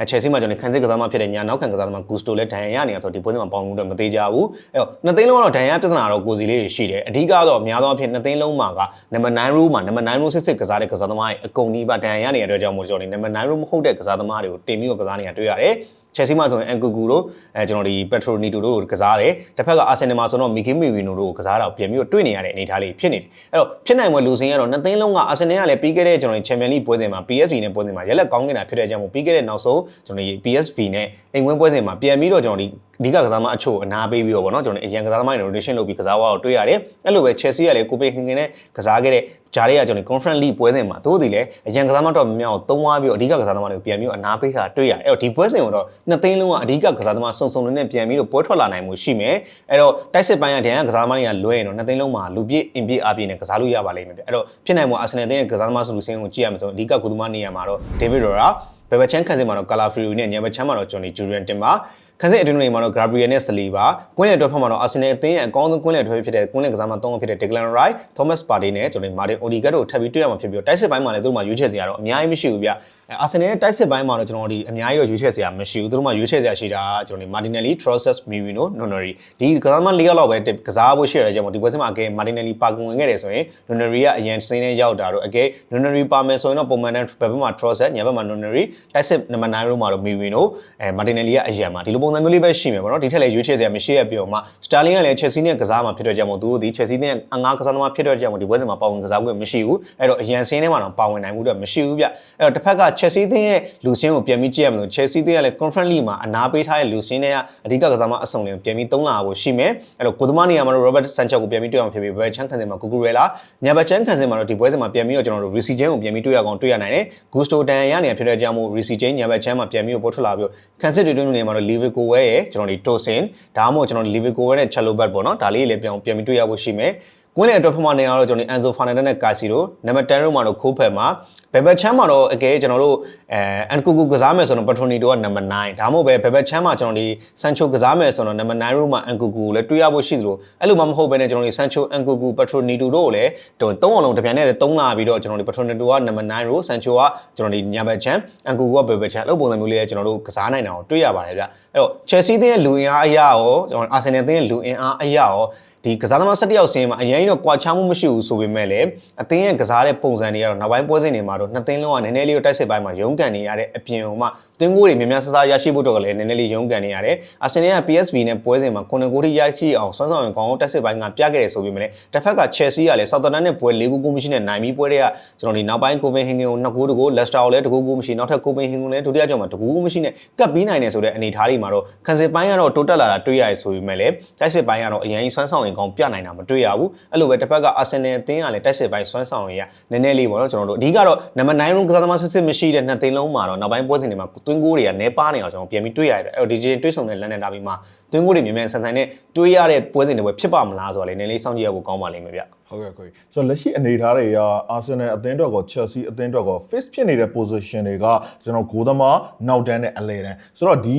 B: အဲ Chelsea မှာကျွန်တော်ခန်းစစ်ကစားမဖြစ်တဲ့ညာနောက်ခံကစားသမား Gusto လည်းဒဏ်ရာရနေတာဆိုတော့ဒီပွဲစဉ်မှာပေါင်းလို့တော့မသေးကြဘူးအဲ့တော့နှစ်သိန်းလုံးကတော့ဒဏ်ရာပြဿနာတော့ကိုစီလေးတွေရှိတယ်အဓိကတော့အများသောအားဖြင့်နှစ်သိန်းလုံးမှာကနံပါတ်9 row မှာနံပါတ်9 row စစ်စစ်ကစားတဲ့ကစားသမားတွေအကုန်ကြီးပါဒဏ်ရာရနေတဲ့အတွက်ကြောင့်မို့ကျွန်တော်ဒီနံပါတ်9 row မဟုတ်တဲ့ကစားသမားတွေကိုတင်ပြီးတော့ကစားနေတာတွေ့ရတယ် ချက်စီမှာဆိုရင်အန်ကူကူတို့အဲကျွန်တော်ဒီပက်ထရိုနီတိုတို့ကိုကစားတယ်တစ်ဖက်ကအာဆင်နယ်မှာဆိုတော့မီကီမီဗီနိုတို့ကိုကစားတာကိုပြန်ပြီးတော့တွေ့နေရတဲ့အနေအထားလေးဖြစ်နေတယ်အဲ့တော့ဖြစ်နိုင်မွယ်လူစင်းကတော့နှစ်သိန်းလုံးကအာဆင်နယ်ကလည်းပြီးခဲ့တဲ့ကျွန်တော်ဒီချန်ပီယံလိပွဲစဉ်မှာ PSV နဲ့ပွဲစဉ်မှာရက်လက်ကောင်းနေတာဖြစ်တဲ့အကြောင်းမို့ပြီးခဲ့တဲ့နောက်ဆုံးကျွန်တော်ဒီ PSV နဲ့အိမ်ဝင်ပွဲစဉ်မှာပြန်ပြီးတော့ကျွန်တော်ဒီအဓိကကစားမအချို့အနာပေးပြီးတော့ဗောနော်ကျွန်တော်အရန်ကစားသမားတွေ rotation လုပ်ပြီးကစားသွားတော့တွေ့ရတယ်အဲ့လိုပဲ Chelsea ကလည်းကိုပေဟင်ကင်နဲ့ကစားခဲ့တဲ့ဂျားတွေကကျွန်တော် Conference League ပွဲစဉ်မှာသို့သည်လည်းအရန်ကစားမတော့မြောက်သုံးသွားပြီးတော့အဓိကကစားသမားတွေကိုပြန်ပြီးတော့အနာပေးတာတွေ့ရတယ်အဲ့တော့ဒီပွဲစဉ်ကိုတော့နှစ်သိန်းလုံးကအဓိကကစားသမားစုံစုံလေးနဲ့ပြန်ပြီးတော့ပွဲထွက်လာနိုင်မှုရှိမယ်အဲ့တော့တိုက်စစ်ပိုင်းကဒန်ကကစားသမားတွေကလွဲရင်တော့နှစ်သိန်းလုံးမှာလူပြည့်အင်ပြည့်အပြည့်နဲ့ကစားလို့ရပါလိမ့်မယ်ဗျအဲ့တော့ဖြစ်နိုင်မှုအာဆင်နယ်တင်းရဲ့ကစားသမားစုလူစင်းကိုကြည့်ရမယ်ဆိုအဓိကကုသမားနေရာမှာတော့ David Rora ဘယ်ဘချန်ခန်းစင်မှာတော့ Calafrio နဲ့ညဘချန်မှာတော့ Johnny Julian တင်ပါခန်းစစ်အတွင်းတွေမှာတော့ Gabriel နဲ့ Saliba ကွင်းလယ်တွဲဖက်မှာတော့ Arsenal အသင်းရဲ့အကောင်းဆုံးကွင်းလယ်တွဲဖြစ်တဲ့ကွင်းလယ်ကစားမ၃ဦးဖြစ်တဲ့ Declan Rice, Thomas Partey နဲ့ကျွန်တော် Martin Odegaard တို့ထပ်ပြီးတွေ့ရမှာဖြစ်ပြီးတော့တိုက်စစ်ပိုင်းမှာလည်းသူတို့မှရွေးချယ်စရာတော့အများကြီးမရှိဘူးဗျအဲ Arsenal ရဲ့တိုက်စစ်ပိုင်းမှာတော့ကျွန်တော်ဒီအများကြီးတော့ရွေးချယ်စရာမရှိဘူးသူတို့မှရွေးချယ်စရာရှိတာကျွန်တော်ဒီ Martinelli, Trossard, Mirino, Nonori ဒီကစားမ၄ယောက်လောက်ပဲကစားဖို့ရှိရတဲ့ကြောင့်ဒီပွဲစဉ်မှာအကဲ Martinelli ပါကွန်ဝင်ခဲ့တယ်ဆိုရင် Nonori ကအရင်စင်းနဲ့ရောက်တာတော့အကဲ Nonori ပါမယ်ဆိုရင်တော့ပုံမှန်တန်းဘက်ဘက်မှာ Trossard ညာဘက်မှာ Nonori တိုက်စစ်နံပါတ်9ရိုးမှာတော့ Mirino အဲ Martinelli ကအရင်မှာဒီလိုပုံစံမျိုးလေးပဲရှိမယ်ပေါ့နော်ဒီထက်လည်းရွေးချယ်စရာမရှိရပြောမှာ Sterling ကလည်း Chelsea နဲ့ကစားမှာဖြစ်တဲ့ကြောင့်မို့သူတို့ဒီ Chelsea နဲ့အငားကစားသမားဖြစ်တဲ့ကြောင့်မို့ဒီပွဲစဉ်မှာပါဝင်ကစားခွင့်မရှိဘူးအဲ့တော့အရန်စင်းထဲမှာတော့ပါဝင်နိုင်မှုတော့မရှိဘူးဗျအဲ့တော့တစ်ဖက်က Chelsea တင်းရဲ့လူစင်းကိုပြန်ပြီးကြည့်ရမလို့ Chelsea တင်းကလည်း Conference League မှာအနာပေးထားတဲ့လူစင်းတွေကအဓိကကစားသမားအစုံလေးကိုပြန်ပြီးသုံးလာဖို့ရှိမယ်အဲ့တော့ကိုသမားနေရာမှာတော့ Robert Sanchez ကိုပြန်ပြီးတွေ့အောင်ဖြစ်ပြီး Bel Chan ခန်းစင်မှာ Cucurella ညာဘက် Chan ခန်းစင်မှာတော့ဒီပွဲစဉ်မှာပြန်ပြီးတော့ကျွန်တော်တို့ Risi Chen ကိုပြန်ပြီးတွေ့ရအောင်တွေ့ရနိုင်တယ် Gusto Dan ရနေဖြစ်တဲ့ကြောင့်မို့ Risi Chen ညာဘက် Chan မှာပြန်ပြီးတော့ပို့ထွက်လာပြီးခန်းစစ်တွေတွင်းနေမှာတော့ Liverpool ရဲ့ကျွန်တော်ဒီ Tosin ဒါမှမဟုတ်ကျွန်တော် Liverpool ရဲ့ Chalobah ပေါ့နော်ဒါလေးလည်းပြန်ပြန်ပြီးတွေ့ရဖို့ရှိမယ် ကွင်းလေအတွက်ဖမနေရတော့ကျွန်တော် Enzo Fernandez နဲ့ Casiro နံပါတ်10ရိုမှာတော့ခိုးဖယ်မှာဘယ်ဘက်ချမ်းမှာတော့အကဲကျွန်တော်တို့အဲအန်ကူကူကစားမယ်ဆိုတော့ Patronito ကနံပါတ်9ဒါမှမဟုတ်ပဲဘယ်ဘက်ချမ်းမှာကျွန်တော်ဒီ Sancho ကစားမယ်ဆိုတော့နံပါတ်9ရိုမှာအန်ကူကူလည်းတွေ့ရဖို့ရှိသလိုအဲ့လိုမှမဟုတ်ပဲねကျွန်တော်ဒီ Sancho အန်ကူကူ Patronito တို့ကိုလည်းတုံးအောင်လုံးတပြန်နဲ့တုံးလာပြီးတော့ကျွန်တော်ဒီ Patronito ကနံပါတ်9ရို Sancho ကကျွန်တော်ဒီညာဘက်ချမ်းအန်ကူကူကဘယ်ဘက်ချမ်းအဲ့လိုပုံစံမျိုးလေးကျွန်တော်တို့ကစားနိုင်တာကိုတွေ့ရပါတယ်ဗျအဲ့တော့ Chelsea တင်းရဲ့လူအင်အားအရာရောကျွန်တော် Arsenal တင်းရဲ့လူအင်အားအရာရော ဒီကစားသမား၁၁ယောက်စင်းမှာအရင်ကတော့ကွာခြားမှုမရှိဘူးဆိုပေမဲ့လည်းအသင်းရဲ့ကစားတဲ့ပုံစံတွေကတော့နောက်ပိုင်းပွဲစဉ်တွေမှာတော့နှစ်သင်းလုံးကနည်းနည်းလေးတိုက်စစ်ပိုင်းမှာရုန်းကန်နေရတဲ့အပြင်ဟိုမှာတွင်းကိုတွေများများဆဆရရှိဖို့တော့လည်းနည်းနည်းလေးရုန်းကန်နေရတယ်အာဆင်နယ်က PSV နဲ့ပွဲစဉ်မှာ9ဂိုးထိရရှိအောင်ဆွမ်းဆောင်ရင်ကောင်းတိုက်စစ်ပိုင်းကပြခဲ့တယ်ဆိုပေမဲ့လည်းတစ်ဖက်က Chelsea ကလည်း Southampton နဲ့ပွဲ၄ဂိုးကိုမရှိနဲ့နိုင်ပြီးပွဲတွေကကျွန်တော်ဒီနောက်ပိုင်း Copenhagen ကို2ဂိုးတကို Leicester ကိုလည်း2ဂိုးကိုမရှိနောက်ထပ် Copenhagen ကိုလည်းဒုတိယကြောင်မှာ2ဂိုးကိုမရှိနဲ့ကပ်ပြီးနိုင်တယ်ဆိုတဲ့အနေအထားတွေမှာတော့ခံစစ်ပိုင်းကတော့တိုးတက်လာတာတွေ့ရတယ်ဆိုပေမဲ့လည်းတိုက်စစ်ပိုင်းကတော့အရင်ဆွမ်းဆောင်ရင်ကောင်းပြနိုင်တာမတွေ့ရဘူးအဲ့လိုပဲတစ်ဖက်က Arsenal အသင်းကလည်းတိုက်စစ်ပိုင်းဆွမ်းဆောင်ရင်ကနည်းနည်းလေးပေါ့နော်ကျွန်တော်တို့အဓိကတော့နံပါတ်9လုံးကစားသမားစစ်စစ်မရှိတဲ့နှစ်သိန်းလုံးမှာတော့နောက်ပိုင်းပွဲစဉ်တွေမှာတွင်းကိုးတွေကနဲပါနေအောင်ကျွန်တော်ပြန်ပြီးတွေ့ရတယ်အဲ့တော့ဒီဂျင်တွေ့ဆုံတဲ့လန်ဒန်ဒါဘီမှာတွင်းကိုးတွေမြင်မြန်ဆန်ဆန်နဲ့တွေ့ရတဲ့ပွဲစဉ်တွေပဲဖြစ်ပါမလားဆိုတော့လေနည်းနည်းလေးစောင့်ကြည့်ရဖို့ကောင်းပါလိမ့်မယ်ဗျ
A: ဟုတ်ကဲ့ကိုကြီးဆိုတော့လက်ရှိအနေအထားတွေကအာဆင်နယ်အသင်းအတွက်ကော Chelsea အသင်းအတွက်ကော face ဖြစ်နေတဲ့ position တွေကကျွန်တော်ဂိုးသမားနောက်တန်းနဲ့အလဲတန်းဆိုတော့ဒီ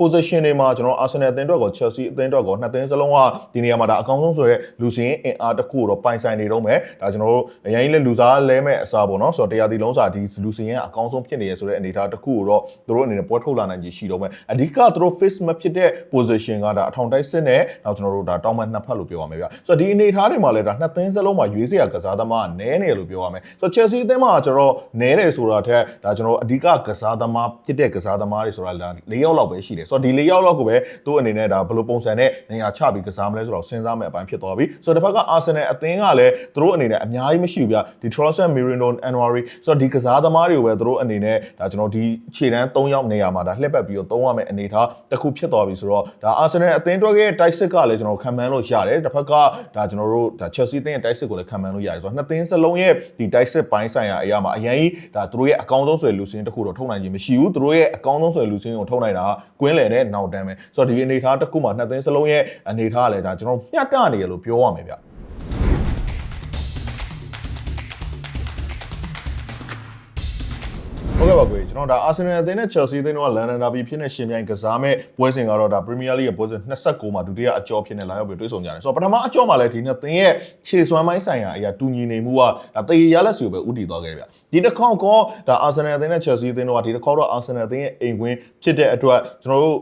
A: position တွေမှာကျွန်တော်အာဆင်နယ်အသင်းအတွက်ကော Chelsea အသင်းအတွက်ကောနှစ်သင်းစလုံးကဒီနေရာမှာဒါအကောင်းဆုံးဆိုရဲလူစင်းအင်အားတစ်ခုတော့ပိုင်ဆိုင်နေတော့မယ်ဒါကျွန်တော်တို့အရင်လဲလူစားလဲမဲ့အစားပေါ့နော်ဆိုတော့တရားဒီလုံးစာဒီလူစင်းကအကောင်းဆုံးဖြစ်နေရဆိုတဲ့အနေအထားတစ်ခုကိုတော့သူတို့အနေနဲ့ပွဲထုတ်လာနိုင်ကြီးရှိတော့မယ်အဓိကသူတို့ face မဖြစ်တဲ့ position ကဒါအထောင်တိုက်စစ်နဲ့နောက်ကျွန်တော်တို့ဒါတောင်းမှနှစ်ဖက်လို့ပြောရမယ်ဗျဆိုတော့ဒီအနေအထားတွေမှာလဲဒါနှစ်သင်းစလုံးမှာရွေးစရာကစားသမားကနဲနေလို့ပြောရမယ်ဆိုတော့ Chelsea အသင်းမှာကျွန်တော်နဲတယ်ဆိုတာထက်ဒါကျွန်တော်အဓိကကစားသမားဖြစ်တဲ့ကစားသမားတွေဆိုတာဒါ၄ယောက်လောက်ပဲရှိတယ်ဆိုတော့ဒီ၄ယောက်လောက်ကိုပဲသူ့အနေနဲ့ဒါဘယ်လိုပုံစံနဲ့နေရာချပြီးကစားမလဲဆိုတော့စဉ်းစားမယ့်အပိုင်းဖြစ်သွားပြီဆိုတော့တစ်ဖက်က Arsenal အသင်းကလည်းသူတို့အနေနဲ့အများကြီးမရှိဘူးဗျဒီ Trossard Merino Anwari ဆိုတော့ဒီကစားသမားတွေကိုပဲသူတို့အနေနဲ့ဒါကျွန်တော်ဒီခြေတန်း၃ယောက်နေရာမှာဒါလှည့်ပတ်ပြီးတော့သုံးရမယ့်အနေထားတစ်ခုဖြစ်သွားပြီဆိုတော့ဒါ Arsenal အသင်းအတွက်ရဲ့တိုက်စစ်ကလည်းကျွန်တော်ခံမှန်းလို့ရတယ်တစ်ဖက်ကဒါကျွန်တော်တို့ဒါ Chelsea အသင်းရဲ့တိုက်စစ်ကိုလည်းခံမှန်းလို့ရတယ်ဆိုတော့နှစ်သင်းစလုံးရဲ့ဒီတိုက်စစ်ပိုင်းဆိုင်ရာအရာမှာအရင်ကြီးဒါသူတို့ရဲ့အကောင်းဆုံးဆိုတဲ့လူစင်းတစ်ခုတော့ထုတ်နိုင်ခြင်းမရှိဘူးသူတို့ရဲ့အကောင်းဆုံးဆိုတဲ့လူစင်းကိုထုတ်နိုင်တာကကွင်းလယ်တဲ့နောက်တန်းပဲဆိုတော့ဒီအနေထားတစ်ခုမှာနှစ်သင်းစလုံးရဲ့အနေထားကလည်းဒါကျွန်တော်မျှတနေရလို့ပြောရမယ်ဗျ ဟုတ်ကဲ့ပါကိုကြီးကျွန်တော်ဒါအာဆင်နယ်အသင်းနဲ့ Chelsea အသင်းတို့ကလန်ဒန်ဒါဘီဖြစ်နေရှင်ပြိုင်ကစားမဲ့ပွဲစဉ်ကတော့ဒါ Premier League ရဲ့ပွဲစဉ်29မှာဒုတိယအကျော်ဖြစ်နေလာရောက်ပြီးတွေ့ဆုံကြတယ်ဆိုတော့ပထမအကျော်မှာလည်းဒီနှစ်သင်းရဲ့ခြေစွမ်းပိုင်းဆိုင်ရာအရာတူညီနေမှုကဒါတေရလက်စီကိုပဲဥတည်သွားခဲ့တယ်ဗျဒီတစ်ခေါက်ကောဒါအာဆင်နယ်အသင်းနဲ့ Chelsea အသင်းတို့ကဒီတစ်ခေါက်တော့အာဆင်နယ်အသင်းရဲ့အိမ်ကွင်းဖြစ်တဲ့အတွက်ကျွန်တော်တို့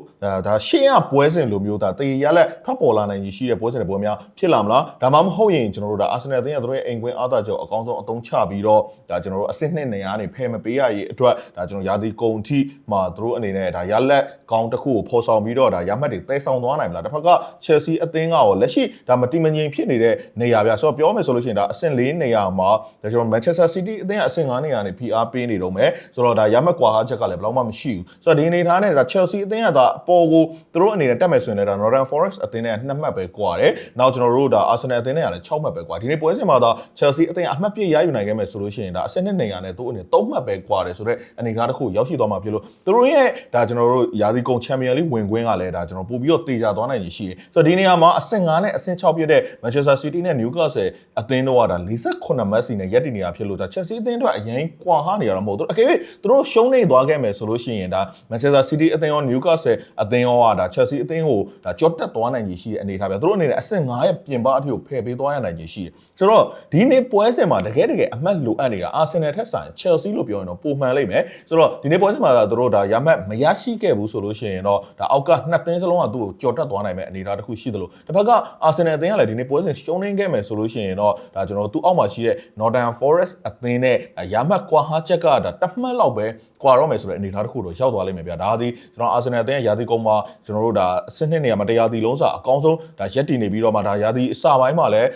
A: ဒါရှေ့ရပွဲစဉ်လိုမျိုးဒါတေရလက်ထွက်ပေါ်လာနိုင်ကြီးရှိတဲ့ပွဲစဉ်တွေပွဲများဖြစ်လာမလားဒါမှမဟုတ်ရင်ကျွန်တော်တို့ဒါအာဆင်နယ်အသင်းရဲ့သူတို့ရဲ့အိမ်ကွင်းအားသာကြောအကောင်းဆုံးအသုံးချပြီးတော့ဒါကျွန်တော်တို့အဆင့်နှစ်နေရာနေဖယ်မပေးရရေးအတွက်ဒါကျွန်တော်ရာသီကုန်ထိမှာသူတို့အနေနဲ့ဒါရလက်ကောင်းတစ်ခုကိုဖော်ဆောင်ပြီးတော့ဒါရမှတ်တွေတဲဆောင်သွားနိုင်မလားတစ်ဖက်က Chelsea အသင်းကရောလက်ရှိဒါမတိမငြိမ်ဖြစ်နေတဲ့နေရာပြဆိုတော့ပြောမယ်ဆိုလို့ရှိရင်ဒါအဆင့်၄နေရာမှာဒါကျွန်တော် Manchester City အသင်းကအဆင့်၅နေရာနေ PR ပေးနေတော့မယ်ဆိုတော့ဒါရမှတ်ကွာဟာချက်ကလည်းဘယ်တော့မှမရှိဘူးဆိုတော့ဒီအနေထားနဲ့ဒါ Chelsea အသင်းကဒါအပေါ်ကိုသူတို့အနေနဲ့တက်မယ်ဆိုရင်လည်းဒါ Northern Forest အသင်းနဲ့2မှတ်ပဲကွာတယ်နောက်ကျွန်တော်တို့ဒါ Arsenal အသင်းနဲ့ကလည်း6မှတ်ပဲကွာဒီနေ့ပွဲစဉ်မှာဒါ Chelsea အသင်းအမှတ်ပြည့်ရယူနိုင်ခဲ့မယ်ဆိုလို့ရှိရင်ဒါအဆင့်2နေရာနဲ့သူ့အနေနဲ့3မှတ်ပဲကွာတယ်ဆိုတော့အနေအထားတစ်ခုရောက်ရှိသွားမှာဖြစ်လို့သူတို့ရဲ့ဒါကျွန်တော်တို့ယာဒီကုံချန်ပီယံလိဝင်ခွင့်ကလည်းဒါကျွန်တော်ပို့ပြီးတော့တေချာသွားနိုင်ရရှိတယ်ဆိုတော့ဒီနေရာမှာအဆင့်9နဲ့အဆင့်6ပြည့်တဲ့ Manchester City နဲ့ Newcastle အသင်းတို့ကဒါ48မှတ်စီနဲ့ရက်တည်နေတာဖြစ်လို့ဒါ Chelsea အသင်းတို့ကအရင်ကွာဟနေရတော့မဟုတ်ဘူးအကယ်၍သူတို့ရှုံးနေသွားခဲ့မယ်ဆိုလို့ရှိရင်ဒါ Manchester City အသင်းရော Newcastle အသင်းရောကဒါ Chelsea အသင်းကိုဒါကြော့တက်သွားနိုင်ကြီးရှိတဲ့အနေအထားပဲသူတို့အနေနဲ့အဆင့်9ရဲ့ပြင်ပအထိကိုဖယ်ပေးသွားရနိုင်ကြီးရှိတယ်ဆိုတော့ဒီနေ့ပွဲစဉ်မှာတကယ်တကယ်အမှတ်လိုအပ်နေတာ Arsenal ထက်ဆိုင် Chelsea လို့ပြောရင်တော့ပုံမှန်လိမ့်မယ်ဆိုတော့ဒီနေ့ပွဲစဉ်မှာသူတို့ဒါရမှတ်မရရှိခဲ့ဘူးဆိုလို့ရှိရင်တော့ဒါအောက်ကနှစ်သင်းစလုံးကသူ့ကိုကြော်တက်သွားနိုင်မဲ့အနေအထားတစ်ခုရှိသလိုတစ်ဖက်က Arsenal အသင်းကလည်းဒီနေ့ပွဲစဉ်ရှုံးနေခဲ့မယ်ဆိုလို့ရှိရင်တော့ဒါကျွန်တော်သူ့အောက်မှာရှိတဲ့ Northern Forest အသင်းနဲ့ရမှတ်ကွာဟာချက်ကဒါတစ်မှတ်လောက်ပဲကွာတော့မယ်ဆိုတဲ့အနေအထားတစ်ခုတော့ရောက်သွားလိမ့်မယ်ဗျာဒါဒီကျွန်တော် Arsenal အသင်းရဲ့ယာတီကုန်းမှာကျွန်တော်တို့ဒါအဆင့်နှစ်နေရာမှာတရားတီလုံးစာအကောင်းဆုံးဒါရက်တည်နေပြီးတော့မှဒါယာတီအစပိုင်းမှာလည်း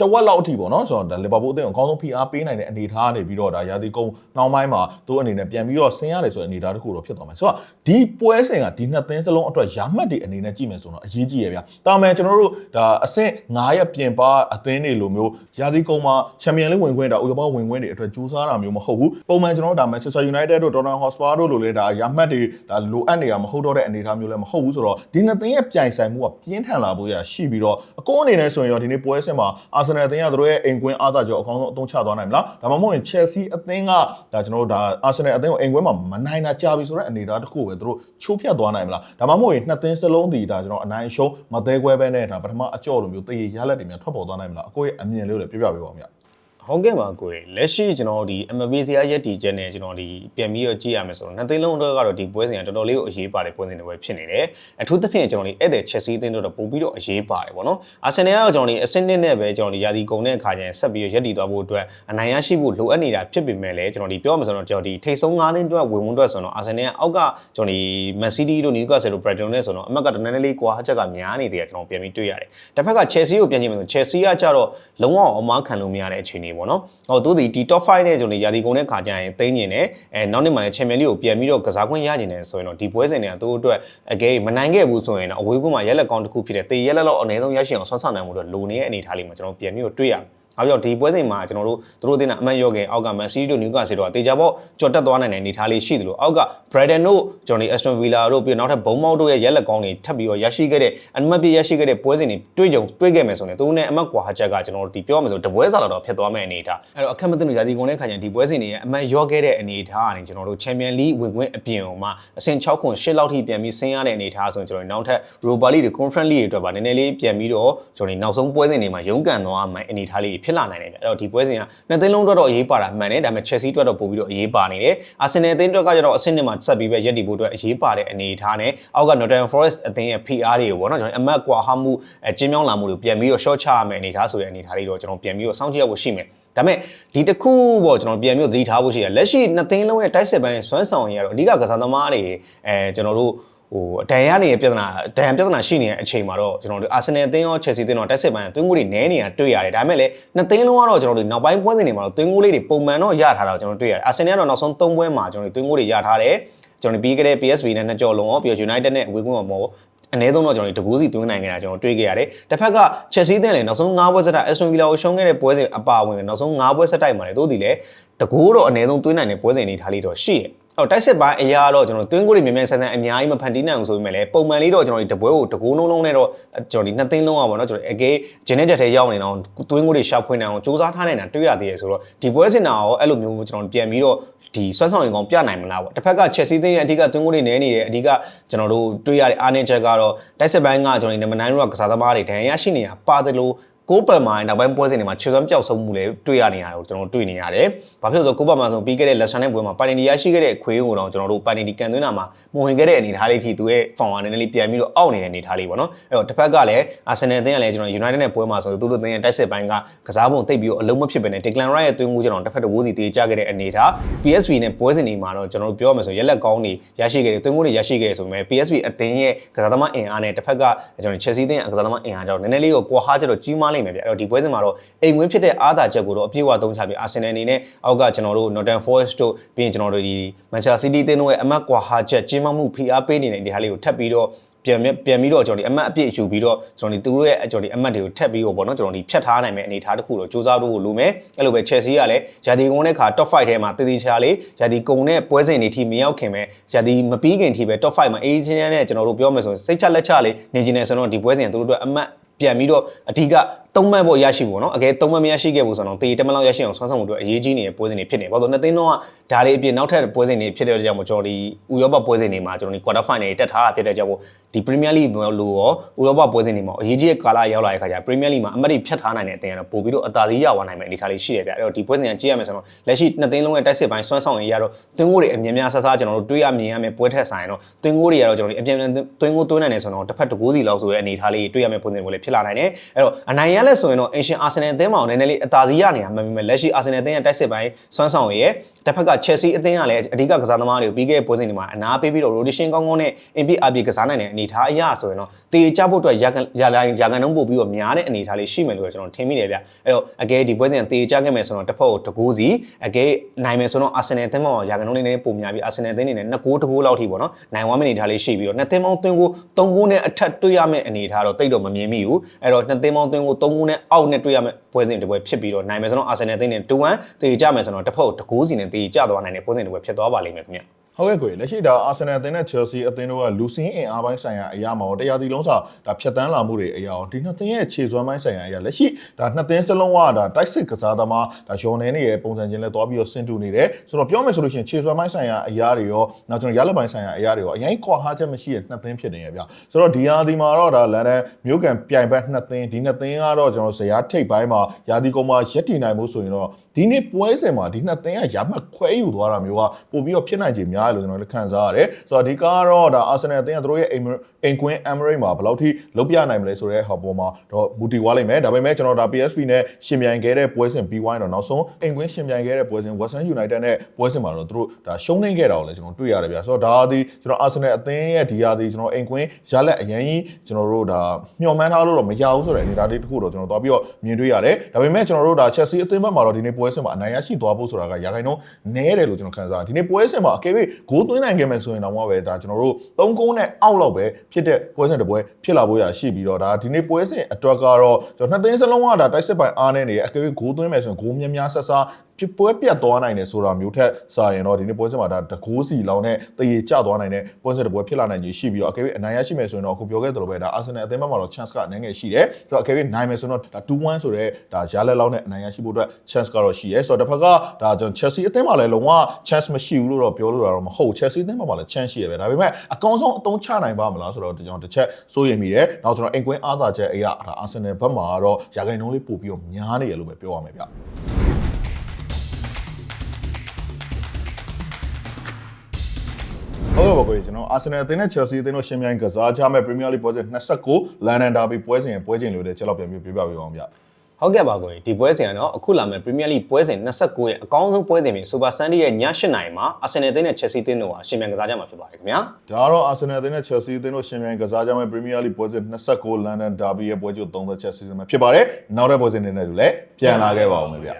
A: တဝက်လောက်အထိပေါ့နော်ဆိုတော့ဒါလီဗာပူးအသင်းကိုအကောင်းဆုံး PR ပေးနိုင်တဲ့အနေအထားကနေပြီးတော့ဒါယာတီကုန်းနောက်ပိုင်းမှာသူ့အနေနဲ့ပြန်ပြီးတော့ဆင်းရတယ်ဆိုတဲ့အနေအထားတစ်ခုတော့ဖြစ်သွားမယ်ဆိုတော့ဒီပွဲစဉ်ကဒီနှစ်သင်းစလုံးအတွက်ရမှတ်တွေအနေနဲ့ကြည့်မယ်ဆိုတော့အရေးကြီးရဗျာတာမယ်ကျွန်တော်တို့ဒါအဆင့်9ရက်ပြင်ပအသင်းတွေလိုမျိုးယာတီကုန်းမှာချန်ပီယံလိဝင်ခွင့်ဒါဥရောပဝင်ခွင့်တွေအတွက်ကြိုးစားတာမျိုးမဟုတ်ဘူးပုံမှန်ကျွန်တော်တို့ဒါ Manchester United တို့ Tottenham Hotspur တို့လိုလေဒါရမှတ်တွေဒါလိုအပ်နေတာမဟုတ်တော့တဲ့အနေအထားမျိုးလည်းမဟုတ်ဘူးဆိုတော့ဒီနှစ်သင်းရဲ့ပြိုင်ဆိုင်မှုကပြင်းထန်လာဖို့ရရှိပြီးတော့အကောအနေနဲ့ဆိုရင်ရောဒီနေ့ပွဲစဉ်မှာ Arsenal အသင်းကတို့ရဲ့အိမ်ကွင်းအားသာကြောအကောင်းဆုံးအသုံးချသွားနိုင်မလားဒါမှမဟုတ်ရင် Chelsea အသင်းကဒါကျွန်တော်တို့ဒါ Arsenal အသင်းကိုအိမ်ကွင်းမှာမနိုင်တာကြာပြီဆိုတဲ့အနေအထားတစ်ခုပဲတို့ချိုးဖြတ်သွားနိုင်မလားဒါမှမဟုတ်ရင်နှစ်သင်းစလုံးဒီဒါကျွန်တော်အနိုင်ရှုံးမသေးခွဲပဲနဲ့ဒါပထမအကြော့လိုမျိုးတည်ရလက်တွေများထွက်ပေါ်သွားနိုင်မလားအကိုရဲ့အမြင်လေးကိုလည်းပြပြပေးပါဦးဗျ
B: ဟုတ်ကဲ့ပါကိုယ်လက်ရှိကျွန်တော်ဒီ MB စရာရက်တီချက်နဲ့ကျွန်တော်ဒီပြန်ပြီးတော့ကြည့်ရမယ်ဆိုတော့နှစ်သိန်းလုံးတော့ကတော့ဒီပွဲစဉ်ကတော်တော်လေးကိုအရေးပါတယ်ပွဲစဉ်တွေပဲဖြစ်နေတယ်အထူးသဖြင့်ကျွန်တော်ဒီဧည့်သည် Chelsea အသင်းတို့တော့ပို့ပြီးတော့အရေးပါတယ်ပေါ့နော်အာဆင်နယ်ကတော့ကျွန်တော်ဒီအဆင့်နှစ်နဲ့ပဲကျွန်တော်ဒီယာဒီကုံတဲ့အခါကျရင်ဆက်ပြီးတော့ရက်တီသွားဖို့အတွက်အနိုင်ရရှိဖို့လိုအပ်နေတာဖြစ်ပေမဲ့လည်းကျွန်တော်ဒီပြောရမယ်ဆိုတော့ကျွန်တော်ဒီထိတ်ဆုံး၅သိန်းအတွက်ဝင်ဝင်အတွက်ဆိုတော့အာဆင်နယ်ကအောက်ကကျွန်တော်ဒီ Man City တို့ Newcastle တို့ Brighton နဲ့ဆိုတော့အမက်ကတနည်းနည်းလေးကွာချက်ကများနေတယ်ကျွန်တော်ပြန်ပြီးတွေ့ရတယ်တစ်ဖက်က Chelsea ကိုပြန်ကြည့်မယ်ဆို Chelsea ကကြတော့လုံးဝအမားခံလို့မရတဲ့အခြေအနေပေါ့နော်ဟောသူဒီဒီ top 5နဲ့ကျွန်တော်ဒီယာဒီကုံတဲ့ခါကျရင်သိမ်းနေတယ်အဲနောက်နေ့မှလည်း Champions League ကိုပြန်ပြီးတော့ကစားခွင့်ရနေတယ်ဆိုရင်တော့ဒီပွဲစဉ်တွေကသူတို့အတွက်အကဲမနိုင်ခဲ့ဘူးဆိုရင်တော့အဝေးကွင်းမှာရက်လက်ကောင်းတစ်ခုဖြစ်တဲ့တေရက်လက်တော့အနည်းဆုံးရရှိအောင်ဆွမ်းဆောင်နိုင်မှုတော့လိုနေတဲ့အနေအထားလေးမှာကျွန်တော်ပြန်ပြီးတော့တွေ့ရတယ် နောက်ပြီးတော့ဒီပွဲစဉ်မှာကျွန်တော်တို့သူတို့တင်တာအမှတ်ရော့ခင်အောက်က Man City တို့ Newcastle တို့ကတေချာပေါ့ကြော်တက်သွားနိုင်တဲ့အနေအထားလေးရှိသလိုအောက်က Brighton တို့ကျွန်တော်ဒီ Aston Villa တို့ပြီးတော့နောက်ထပ်ဘုံမောက်တို့ရဲ့ရက်လက်ကောင်းတွေထပ်ပြီးတော့ရရှိခဲ့တဲ့အမှတ်ပြရရှိခဲ့တဲ့ပွဲစဉ်တွေတွေ့ကြုံတွေ့ခဲ့မယ်ဆိုရင်သူတို့နဲ့အမှတ်ကွာချက်ကကျွန်တော်တို့ဒီပြောရမယ်ဆိုတပွဲစားတော့ဖြစ်သွားမယ့်အနေအထားအဲ့တော့အခက်မသိလို့ရာသီကုန်တဲ့ခါကျရင်ဒီပွဲစဉ်တွေရဲ့အမှတ်ရော့ခဲ့တဲ့အနေအထားကနေကျွန်တော်တို့ Champion League ဝင်ခွင့်အပြင်အောင်မှာအဆင့်6ခွန်8လောက်ထိပြန်ပြီးဆင်းရတဲ့အနေအထားဆိုရင်ကျွန်တော်တို့နောက်ထပ် Europa League တွေ Conference League တွေအတွက်ပါနည်းနည်းလေးပြန်ပြီးတော့ကျွန်တော်တို့နောက်ဆုံးပွဲစဉ်တွေမှာရုန်းကန်သွားမယ့်အနေအထားလေးဖြစ်လာနိုင်တယ်ဗျအဲ့တော့ဒီပွဲစဉ်ကနှစ်သိန်းလုံးအတွက်တော့အရေးပါတာမှန်တယ်ဒါပေမဲ့ Chelsea အတွက်တော့ပို့ပြီးတော့အရေးပါနေတယ် Arsenal အသင်းအတွက်ကကျတော့အဆင့်နှစ်မှာဆက်ပြီးပဲရပ်တည်ဖို့အတွက်အရေးပါတဲ့အနေအထားနဲ့အောက်က Nottingham Forest အသင်းရဲ့ PR တွေကိုပေါ့နော်ကျွန်တော်အမတ်ကွာဟမှုအကျင်းမြောင်းလာမှုတွေကိုပြန်ပြီးတော့ short ချရမယ့်အနေအထားဆိုတဲ့အနေအထားလေးတော့ကျွန်တော်ပြန်ပြီးတော့စောင့်ကြည့်ရဖို့ရှိမယ်ဒါပေမဲ့ဒီတစ်ခုပေါ့ကျွန်တော်ပြန်ပြီးသတိထားဖို့ရှိတယ်လက်ရှိနှစ်သိန်းလုံးရဲ့တိုက်စစ်ပိုင်းစွမ်းဆောင်ရည်ကတော့အဓိကကစားသမားတွေအဲကျွန်တော်တို့ ဟိုအတန်ရနေတဲ့ပြဿနာအတန်ပြဿနာရှိနေတဲ့အချိန်မှာတော့ကျွန်တော်တို့အာဆင်နယ်အသင်းရောချယ်ဆီအသင်းရောတက်စစ်ပိုင်းတွင်းကိုတွေနဲနေတာတွေ့ရတယ်ဒါပေမဲ့လည်းနှစ်သိန်းလုံးကတော့ကျွန်တော်တို့နောက်ပိုင်းပွဲစဉ်တွေမှာတော့တွင်းကိုလေးတွေပုံမှန်တော့ရထားတာကိုကျွန်တော်တွေ့ရတယ်အာဆင်နယ်ကတော့နောက်ဆုံး၃ပွဲမှာကျွန်တော်တို့တွင်းကိုတွေရထားတယ်ကျွန်တော်ပြီးခဲ့တဲ့ PSV နဲ့နှစ်ကြော်လုံးရောပြီးတော့ United နဲ့အဝေးကွင်းမှာပေါ့အနည်းဆုံးတော့ကျွန်တော်တို့တကူးစီသွင်းနိုင်ခဲ့တာကျွန်တော်တွေ့ခဲ့ရတယ်။တစ်ဖက်က Chelsea တဲ့လည်းနောက်ဆုံး၅ပွဲဆက်တိုက် Aston Villa ကိုရှုံးခဲ့တဲ့ပွဲစဉ်အပါအဝင်နောက်ဆုံး၅ပွဲဆက်တိုက်မှာလည်းတို့ဒီလည်းတကူးတော့အနည်းဆုံးသွင်းနိုင်တဲ့ပွဲစဉ်တွေထားလေးတော့ရှိတယ်။ အော်တိုက်စစ်ပိုင်းအရာတော့ကျွန်တော်တွင်းကိုတွေမြန်မြန်ဆန်ဆန်အများကြီးမဖန်တီးနိုင်အောင်ဆိုပေမဲ့လည်းပုံမှန်လေးတော့ကျွန်တော်ဒီတပွဲကိုတကူးလုံးလုံးနဲ့တော့ကျွန်တော်ဒီနှစ်သိန်းလုံးอ่ะဗောနော်ကျွန်တော်အကေဂျင်းနဲ့ချက်ထဲရောက်နေတော့တွင်းကိုတွေရှာဖွေနိုင်အောင်စူးစမ်းထားနိုင်တာတွေ့ရသေးရဆိုတော့ဒီပွဲစဉ်တာရောအဲ့လိုမျိုးကျွန်တော်ပြန်ပြီးတော့ဒီစွမ်းဆောင်ရင်ကောင်ပြနိုင်မလားပေါ့တစ်ဖက်က Chelsea သင်းရဲ့အဓိကတွင်းကိုတွေနဲနေတယ်အဓိကကျွန်တော်တို့တွေ့ရတဲ့အားနည်းချက်ကတော့တိုက်စစ်ပိုင်းကကျွန်တော်ဒီနံပါတ်9ရောကစားသမားတွေဒဏ်ရာရှိနေတာပါတယ်လို့ ကိုးပတ်မှာနောက်ပိုင်းပွဲစဉ်တွေမှာခြေစွမ်းပျောက်ဆုံးမှုလည်းတွေ့ရနေရတယ်ကိုကျွန်တော်တို့တွေ့နေရတယ်။ဘာဖြစ်လို့လဲဆိုကိုးပတ်မှာဆိုပြီးခဲ့တဲ့လက်ဆန်တဲ့ပွဲမှာပါနီဒီရရှိခဲ့တဲ့ခွေးကိုတော့ကျွန်တော်တို့ပါနီဒီကန်သွင်းတာမှာမဝင်ခဲ့တဲ့အနေအထားလေးထိသူရဲ့ဖောင်ဝါနည်းနည်းလေးပြန်ပြီးတော့အောက်နေတဲ့အနေအထားလေးပေါ့နော်။အဲ့တော့တစ်ဖက်ကလည်းအာဆင်နယ်အသင်းကလည်းကျွန်တော် United နဲ့ပွဲမှာဆိုသူတို့အသင်းရဲ့တိုက်စစ်ပိုင်းကကစားပုံတိတ်ပြီးတော့အလုံးမဖြစ်ပဲနဲ့ Declan Rice ရဲ့သွင်းမှုကျွန်တော်တစ်ဖက်တစ်ဝိုးစီတေးကြခဲ့တဲ့အနေအထား PSV နဲ့ပွဲစဉ်တွေမှာတော့ကျွန်တော်တို့ပြောရမယ်ဆိုရက်လက်ကောင်းတွေရရှိခဲ့တယ်သွင်းမှုတွေရရှိခဲ့တယ်ဆိုပေမဲ့ PSV အသင်းရဲ့ကစားသမားအင်အားနဲ့တစ်ဖက်ကကျွန်တော် Chelsea အသင်းရဲ့ကစားသမားအင်အားကြောင့်နည်းနည်းလေးကိုကွာဟားချက်တော့ကြီးမားလိမ့်မယ်ဗျ။အဲ့တော့ဒီပွဲစဉ်မှာတော့အိမ်ဝင်းဖြစ်တဲ့အားသာချက်ကိုတော့အပြည့်အဝသုံးချပြီးအာဆင်နယ်အနေနဲ့အောက်ကကျွန်တော်တို့ Nottingham Forest တို့ပြီးရင်ကျွန်တော်တို့ဒီ Manchester City တင်းတို့ရဲ့အမတ်ကွာဟာချက်ကြီးမားမှုဖိအားပေးနေတဲ့ဒီဟာလေးကိုထပ်ပြီးတော့ပြန်ပြန်ပြီးတော့ကျွန်တော်ဒီအမတ်အပြည့်ယူပြီးတော့ကျွန်တော်ဒီသူတို့ရဲ့ကျွန်တော်ဒီအမတ်တွေကိုထပ်ပြီးတော့ပေါ့နော်ကျွန်တော်ဒီဖြတ်ထားနိုင်မယ့်အနေအထားတစ်ခုတော့စူးစမ်းဖို့လိုမယ်အဲ့လိုပဲ Chelsea ကလည်းယာဒီကုန်းတဲ့ခါ top 5ထဲမှာတည်တည်ချာလေးယာဒီကုန်းတဲ့ပွဲစဉ်တွေထိမရောက်ခင်ပဲယာဒီမပြီးခင်ထိပဲ top 5မှာအေးချင်းနဲ့ကျွန်တော်တို့ပြောမယ်ဆိုရင်စိတ်ချလက်ချလေးနေကျင်နေဆိုတော့ဒီပွဲစဉ်သူတို့အတွက်အမတ်ပြန်ပြီးတော့အဓိက သုံးမှတ်ဖို့ရရှိဖို့နော်အကယ်သုံးမှတ်မရရှိခဲ့ဘူးဆိုတော့တေးတက်မလောက်ရရှိအောင်ဆွမ်းဆောင်ဖို့အတွက်အရေးကြီးနေတဲ့ပွဲစဉ်တွေဖြစ်နေဘာလို့လဲနှစ်သိန်းတော့ဒါတွေအပြင်နောက်ထပ်ပွဲစဉ်တွေဖြစ်တဲ့ကြောင့်မကျော်ဒီဥရောပပွဲစဉ်တွေမှာကျွန်တော်ဒီ quarter final တွေတက်ထားတာဖြစ်တဲ့ကြောင့်ဒီ Premier League လိုရောဥရောပပွဲစဉ်တွေမှာအရေးကြီးတဲ့ကာလရောက်လာတဲ့အခါကျ Premier League မှာအမှတ်တွေဖြတ်ထားနိုင်တဲ့အသင်းကတော့ပို့ပြီးတော့အသာစီးရသွားနိုင်မယ့်အနေအထားလေးရှိတယ်ဗျအဲ့တော့ဒီပွဲစဉ်ကကြည့်ရမယ်ဆိုတော့လက်ရှိနှစ်သိန်းလုံးရဲ့တိုက်စစ်ပိုင်းဆွမ်းဆောင်ရေးရတော့တွင်းကိုတွေအမြင်များဆဆကျွန်တော်တို့တွေးရမြင်ရမယ်ပွဲထက်ဆိုင်တော့တွင်းကိုတွေကတော့ကျွန်တော်ဒီအပြင်တွင်းကိုတွင်းနိုင်တယ်ဆိုတော့တစ်ဖက်တကူးစီလောက်ဆိုတဲ့အနေအထားလေးတွေးရမယ်ပုံစံမျိုးလေးဖြစ်လာနိုင်တယ်အဲ့တော့အနိုင်ရလဲဆိုရင်တော့ Asian Arsenal အသင်းမှာနည်းနည်းလေးအသာစီးရနေတာမှန်ပေမဲ့လက်ရှိ Arsenal အသင်းရဲ့တိုက်စစ်ပိုင်းစွမ်းဆောင်ရည် တစ်ဖက်က Chelsea အသင်းကလည်းအဓိကကစားသမားတွေကိုပြီးခဲ့တဲ့ပွဲစဉ်တွေမှာအနာပေးပြီးတော့ rotation ကောင်းကောင်းနဲ့ impede RB ကစားနိုင်တဲ့အနေအထားအရဆိုရင်တော့တေချဖို့အတွက်ရာကန်ရာကန်ရာကန်နှုန်းပို့ပြီးတော့များတဲ့အနေအထားလေးရှိမယ်လို့ကျွန်တော်ထင်မိတယ်ဗျအဲ့တော့အကဲဒီပွဲစဉ်တေချခဲ့မယ်ဆိုတော့တစ်ဖက်ကိုတကူးစီအကဲနိုင်မယ်ဆိုတော့ Arsenal အသင်းမှာရာကန်နှုန်းလေးနည်းပိုများပြီး Arsenal အသင်းနေနဲ့2ဂိုး2ဂိုးလောက်ထိပေါ့နော်နိုင်ဝမ်းမယ့်အနေအထားလေးရှိပြီးတော့နှစ်သင်းပေါင်းသွင်းကို3ဂိုးနဲ့အထက်တွေ့ရမယ့်အနေအထားတော့တိတ်တော့မမြင်မိဘူးအဲ့တော့နှစ်သင်းပေါင်းသွင်းကို3ဂိုးနဲ့အောက်နဲ့တွေ့ရမယ့်ပွဲစဉ်တစ်ပွဲဖြစ်ပြီးတော့နိုင်မယ်ဆိုတော့ Arsenal အသင်းနဲ့2-1တေကြမယ်ဆိုတော့တစ်ဖက်ကိုတကူးစီနဲ့တေကြသွားနိုင်တဲ့ပွဲစဉ်တစ်ပွဲဖြစ်သွားပါလိမ့်မယ်ခင်ဗျ
A: ဟုတ်ကဲ့ကိုလက်ရှိဒါအာဆင်နယ်အသင်းနဲ့ Chelsea အသင်းတို့ကလူစင်းအင်အားပိုင်းဆိုင်ရာအရာမှာတရားသီလုံးစာဒါဖြတ်တန်းလာမှုတွေအရာရောဒီနှစ်သင်းရဲ့ခြေစွမ်းပိုင်းဆိုင်ရာအရာလက်ရှိဒါနှစ်သင်းစလုံးကဒါတိုက်စစ်ကစားသမားဒါယော်နယ်နေရဲ့ပုံစံချင်းလဲသွားပြီးတော့ဆင်တူနေတယ်ဆိုတော့ပြောမယ်ဆိုလို့ရှိရင်ခြေစွမ်းပိုင်းဆိုင်ရာအရာတွေရောနောက်ကျွန်တော်ရလက်ပိုင်းဆိုင်ရာအရာတွေရောအရင်ကွာဟာချက်မရှိတဲ့နှစ်သင်းဖြစ်နေရဗျဆိုတော့ဒီဟာဒီမှာတော့ဒါလန်ဒန်မြို့ကန်ပြိုင်ဘက်နှစ်သင်းဒီနှစ်သင်းကတော့ကျွန်တော်ဇယားထိပ်ပိုင်းမှာယာဒီကုန်းမှာရက်တည်နိုင်မှုဆိုရင်တော့ဒီနေ့ပွဲစဉ်မှာဒီနှစ်သင်းကရမှတ်ခွဲယူသွားတာမျိုးကပို့ပြီးတော့ဖြစ်နိုင်ခြေများတယ်လို့ကျွန်တော်လည်းခံစားရတယ်ဆိုတော့အဓိကတော့ဒါအာဆင်နယ်အသင်းကတို့ရဲ့အိမ်အိမ်ကွင်းအမ်မရိတ်မှာဘယ်လောက်ထိလုတ်ပြနိုင်မလဲဆိုတဲ့ဟာပေါ်မှာတော့မူတည်သွားလိမ့်မယ်ဒါပေမဲ့ကျွန်တော်ဒါ PSV နဲ့ရှင်ပြိုင်ခဲ့တဲ့ပွဲစဉ်ပြီးဝိုင်းတော့နောက်ဆုံးအိမ်ကွင်းရှင်ပြိုင်ခဲ့တဲ့ပွဲစဉ် Western United နဲ့ပွဲစဉ်မှာတော့တို့ဒါရှုံးနေခဲ့တာကိုလည်းကျွန်တော်တွေ့ရတယ်ဗျာဆိုတော့ဒါဒီကျွန်တော်အာဆင်နယ်အသင်းရဲ့ဒီဟာဒီကျွန်တော်အိမ်ကွင်းရလက်အရင်ကြီးကျွန်တော်တို့ဒါမျှော်မှန်းထားလို့တော့မရဘူးဆိုတဲ့အနေအထားလေးတစ်ခုတော့ကျွန်တော်သွားပြီးတော့မြင်တွေ့ရတယ်ဒါပေမဲ့ကျွန်တော်တို့ဒါ Chelsea အသင်းဘက်မှာတော့ဒီနေ့ပွဲစဉ်မှာအနိုင်ရရှိသွားဖို့ဆိုတာကရာခိုင်နှုန်းနည်းတယ်လို့ကျွန်တော်ခံစားရတယ်ဒီနေ့ပွဲစဉ်မှာအကယ်၍ဂိုးသွင်းနိုင်ခဲ့မယ်ဆိုရင်တော့ပဲဒါကျွန်တော်တို့၃ကုန်းနဲ့အောက်လောက်ပဲဖြစ်တဲ့ပွဲစဉ်တစ်ပွဲဖြစ်လာဖို့ရရှိပြီးတော့ဒါဒီနေ့ပွဲစဉ်အတွက်ကတော့ကျွန်တော်နှစ်သင်းစလုံးကဒါတိုက်စစ်ပိုင်အားနေနေအကယ်၍ဂိုးသွင်းမယ်ဆိုရင်ဂိုးများများဆက်စားဖြစ်ပွဲပြတ်သွားနိုင်တယ်ဆိုတာမျိုးထက်စာရင်တော့ဒီနေ့ပွဲစဉ်မှာဒါတကိုးစီလောင်းနဲ့တရေကျသွားနိုင်တဲ့ပွဲစဉ်တစ်ပွဲဖြစ်လာနိုင်ကြီးရှိပြီးတော့အကယ်၍အနိုင်ရရှိမယ်ဆိုရင်တော့အခုပြောခဲ့သလိုပဲဒါအာဆင်နယ်အသင်းဘက်မှာတော့ chance ကအနေငယ်ရှိတယ်ဆိုတော့အကယ်၍နိုင်မယ်ဆိုရင်တော့ဒါ2-1ဆိုတဲ့ဒါရလက်လောင်းနဲ့အနိုင်ရရှိဖို့အတွက် chance ကတော့ရှိရဲဆိုတော့တစ်ဖက်ကဒါကျွန်တော် Chelsea အသင်းမှာလည်းလုံးဝ chance မရှိဘူးလို့တော့ပြောလို့တော့မဟုတ် Chelsea အသင်းမှာလည်း chance ရှိရပဲဒါပေမဲ့အကောင်းဆုံးအသုံးချနိုင်ပါမလားဆိုတော့ကျွန်တော်တစ်ချက်စိုးရိမ်မိတယ်နောက်ကျွန်တော်အိမ်ကွင်းအားသာချက်အရာဒါအာဆင်နယ်ဘက်မှာကတော့ရာဂိုင်နှုန်းလေးပို့ပြီးတော့များနေရလို့ပဲပြောရမယ်ဗျ ဟုတ်ကဲ့ပါကိုကြီးကျွန်တော်အာဆင်နယ်အသင်းနဲ့ Chelsea အသင်းတို့ရှင်ပြိုင်ကစားကြမဲ့ Premier League ပွဲစဉ်29လန်ဒန်ဒါဘီပွဲစဉ်ရဲ့ပွဲချိန်လို့လည်းချက်တော့ပြန်ပြီးပြပြပေးပါအောင်ဗျ
B: ဟုတ်ကဲ့ပါကိုဒီပွဲစဉ်ကတော့အခုလာမယ့် Premier League ပွဲစဉ်29ရဲ့အကောင်းဆုံးပွဲစဉ်ပြီး Super Sunday ရဲ့ည8နာရီမှာ Arsenal အသင်းနဲ့ Chelsea အသင်းတို့ဟာရှင်ပြိုင်ကစားကြမှာဖြစ်ပါတယ်ခင်ဗျာ
A: ဒါကတော့အာဆင်နယ်အသင်းနဲ့ Chelsea အသင်းတို့ရှင်ပြိုင်ကစားကြမဲ့ Premier League ပွဲစဉ်29လန်ဒန်ဒါဘီရဲ့ပွဲချုပ်30ချက်စီစဉ်မှာဖြစ်ပါတယ်နောက်တဲ့ပွဲစဉ်တွေနဲ့တူလည်းပြန်လာခဲ့ပါအောင်မယ်ဗျ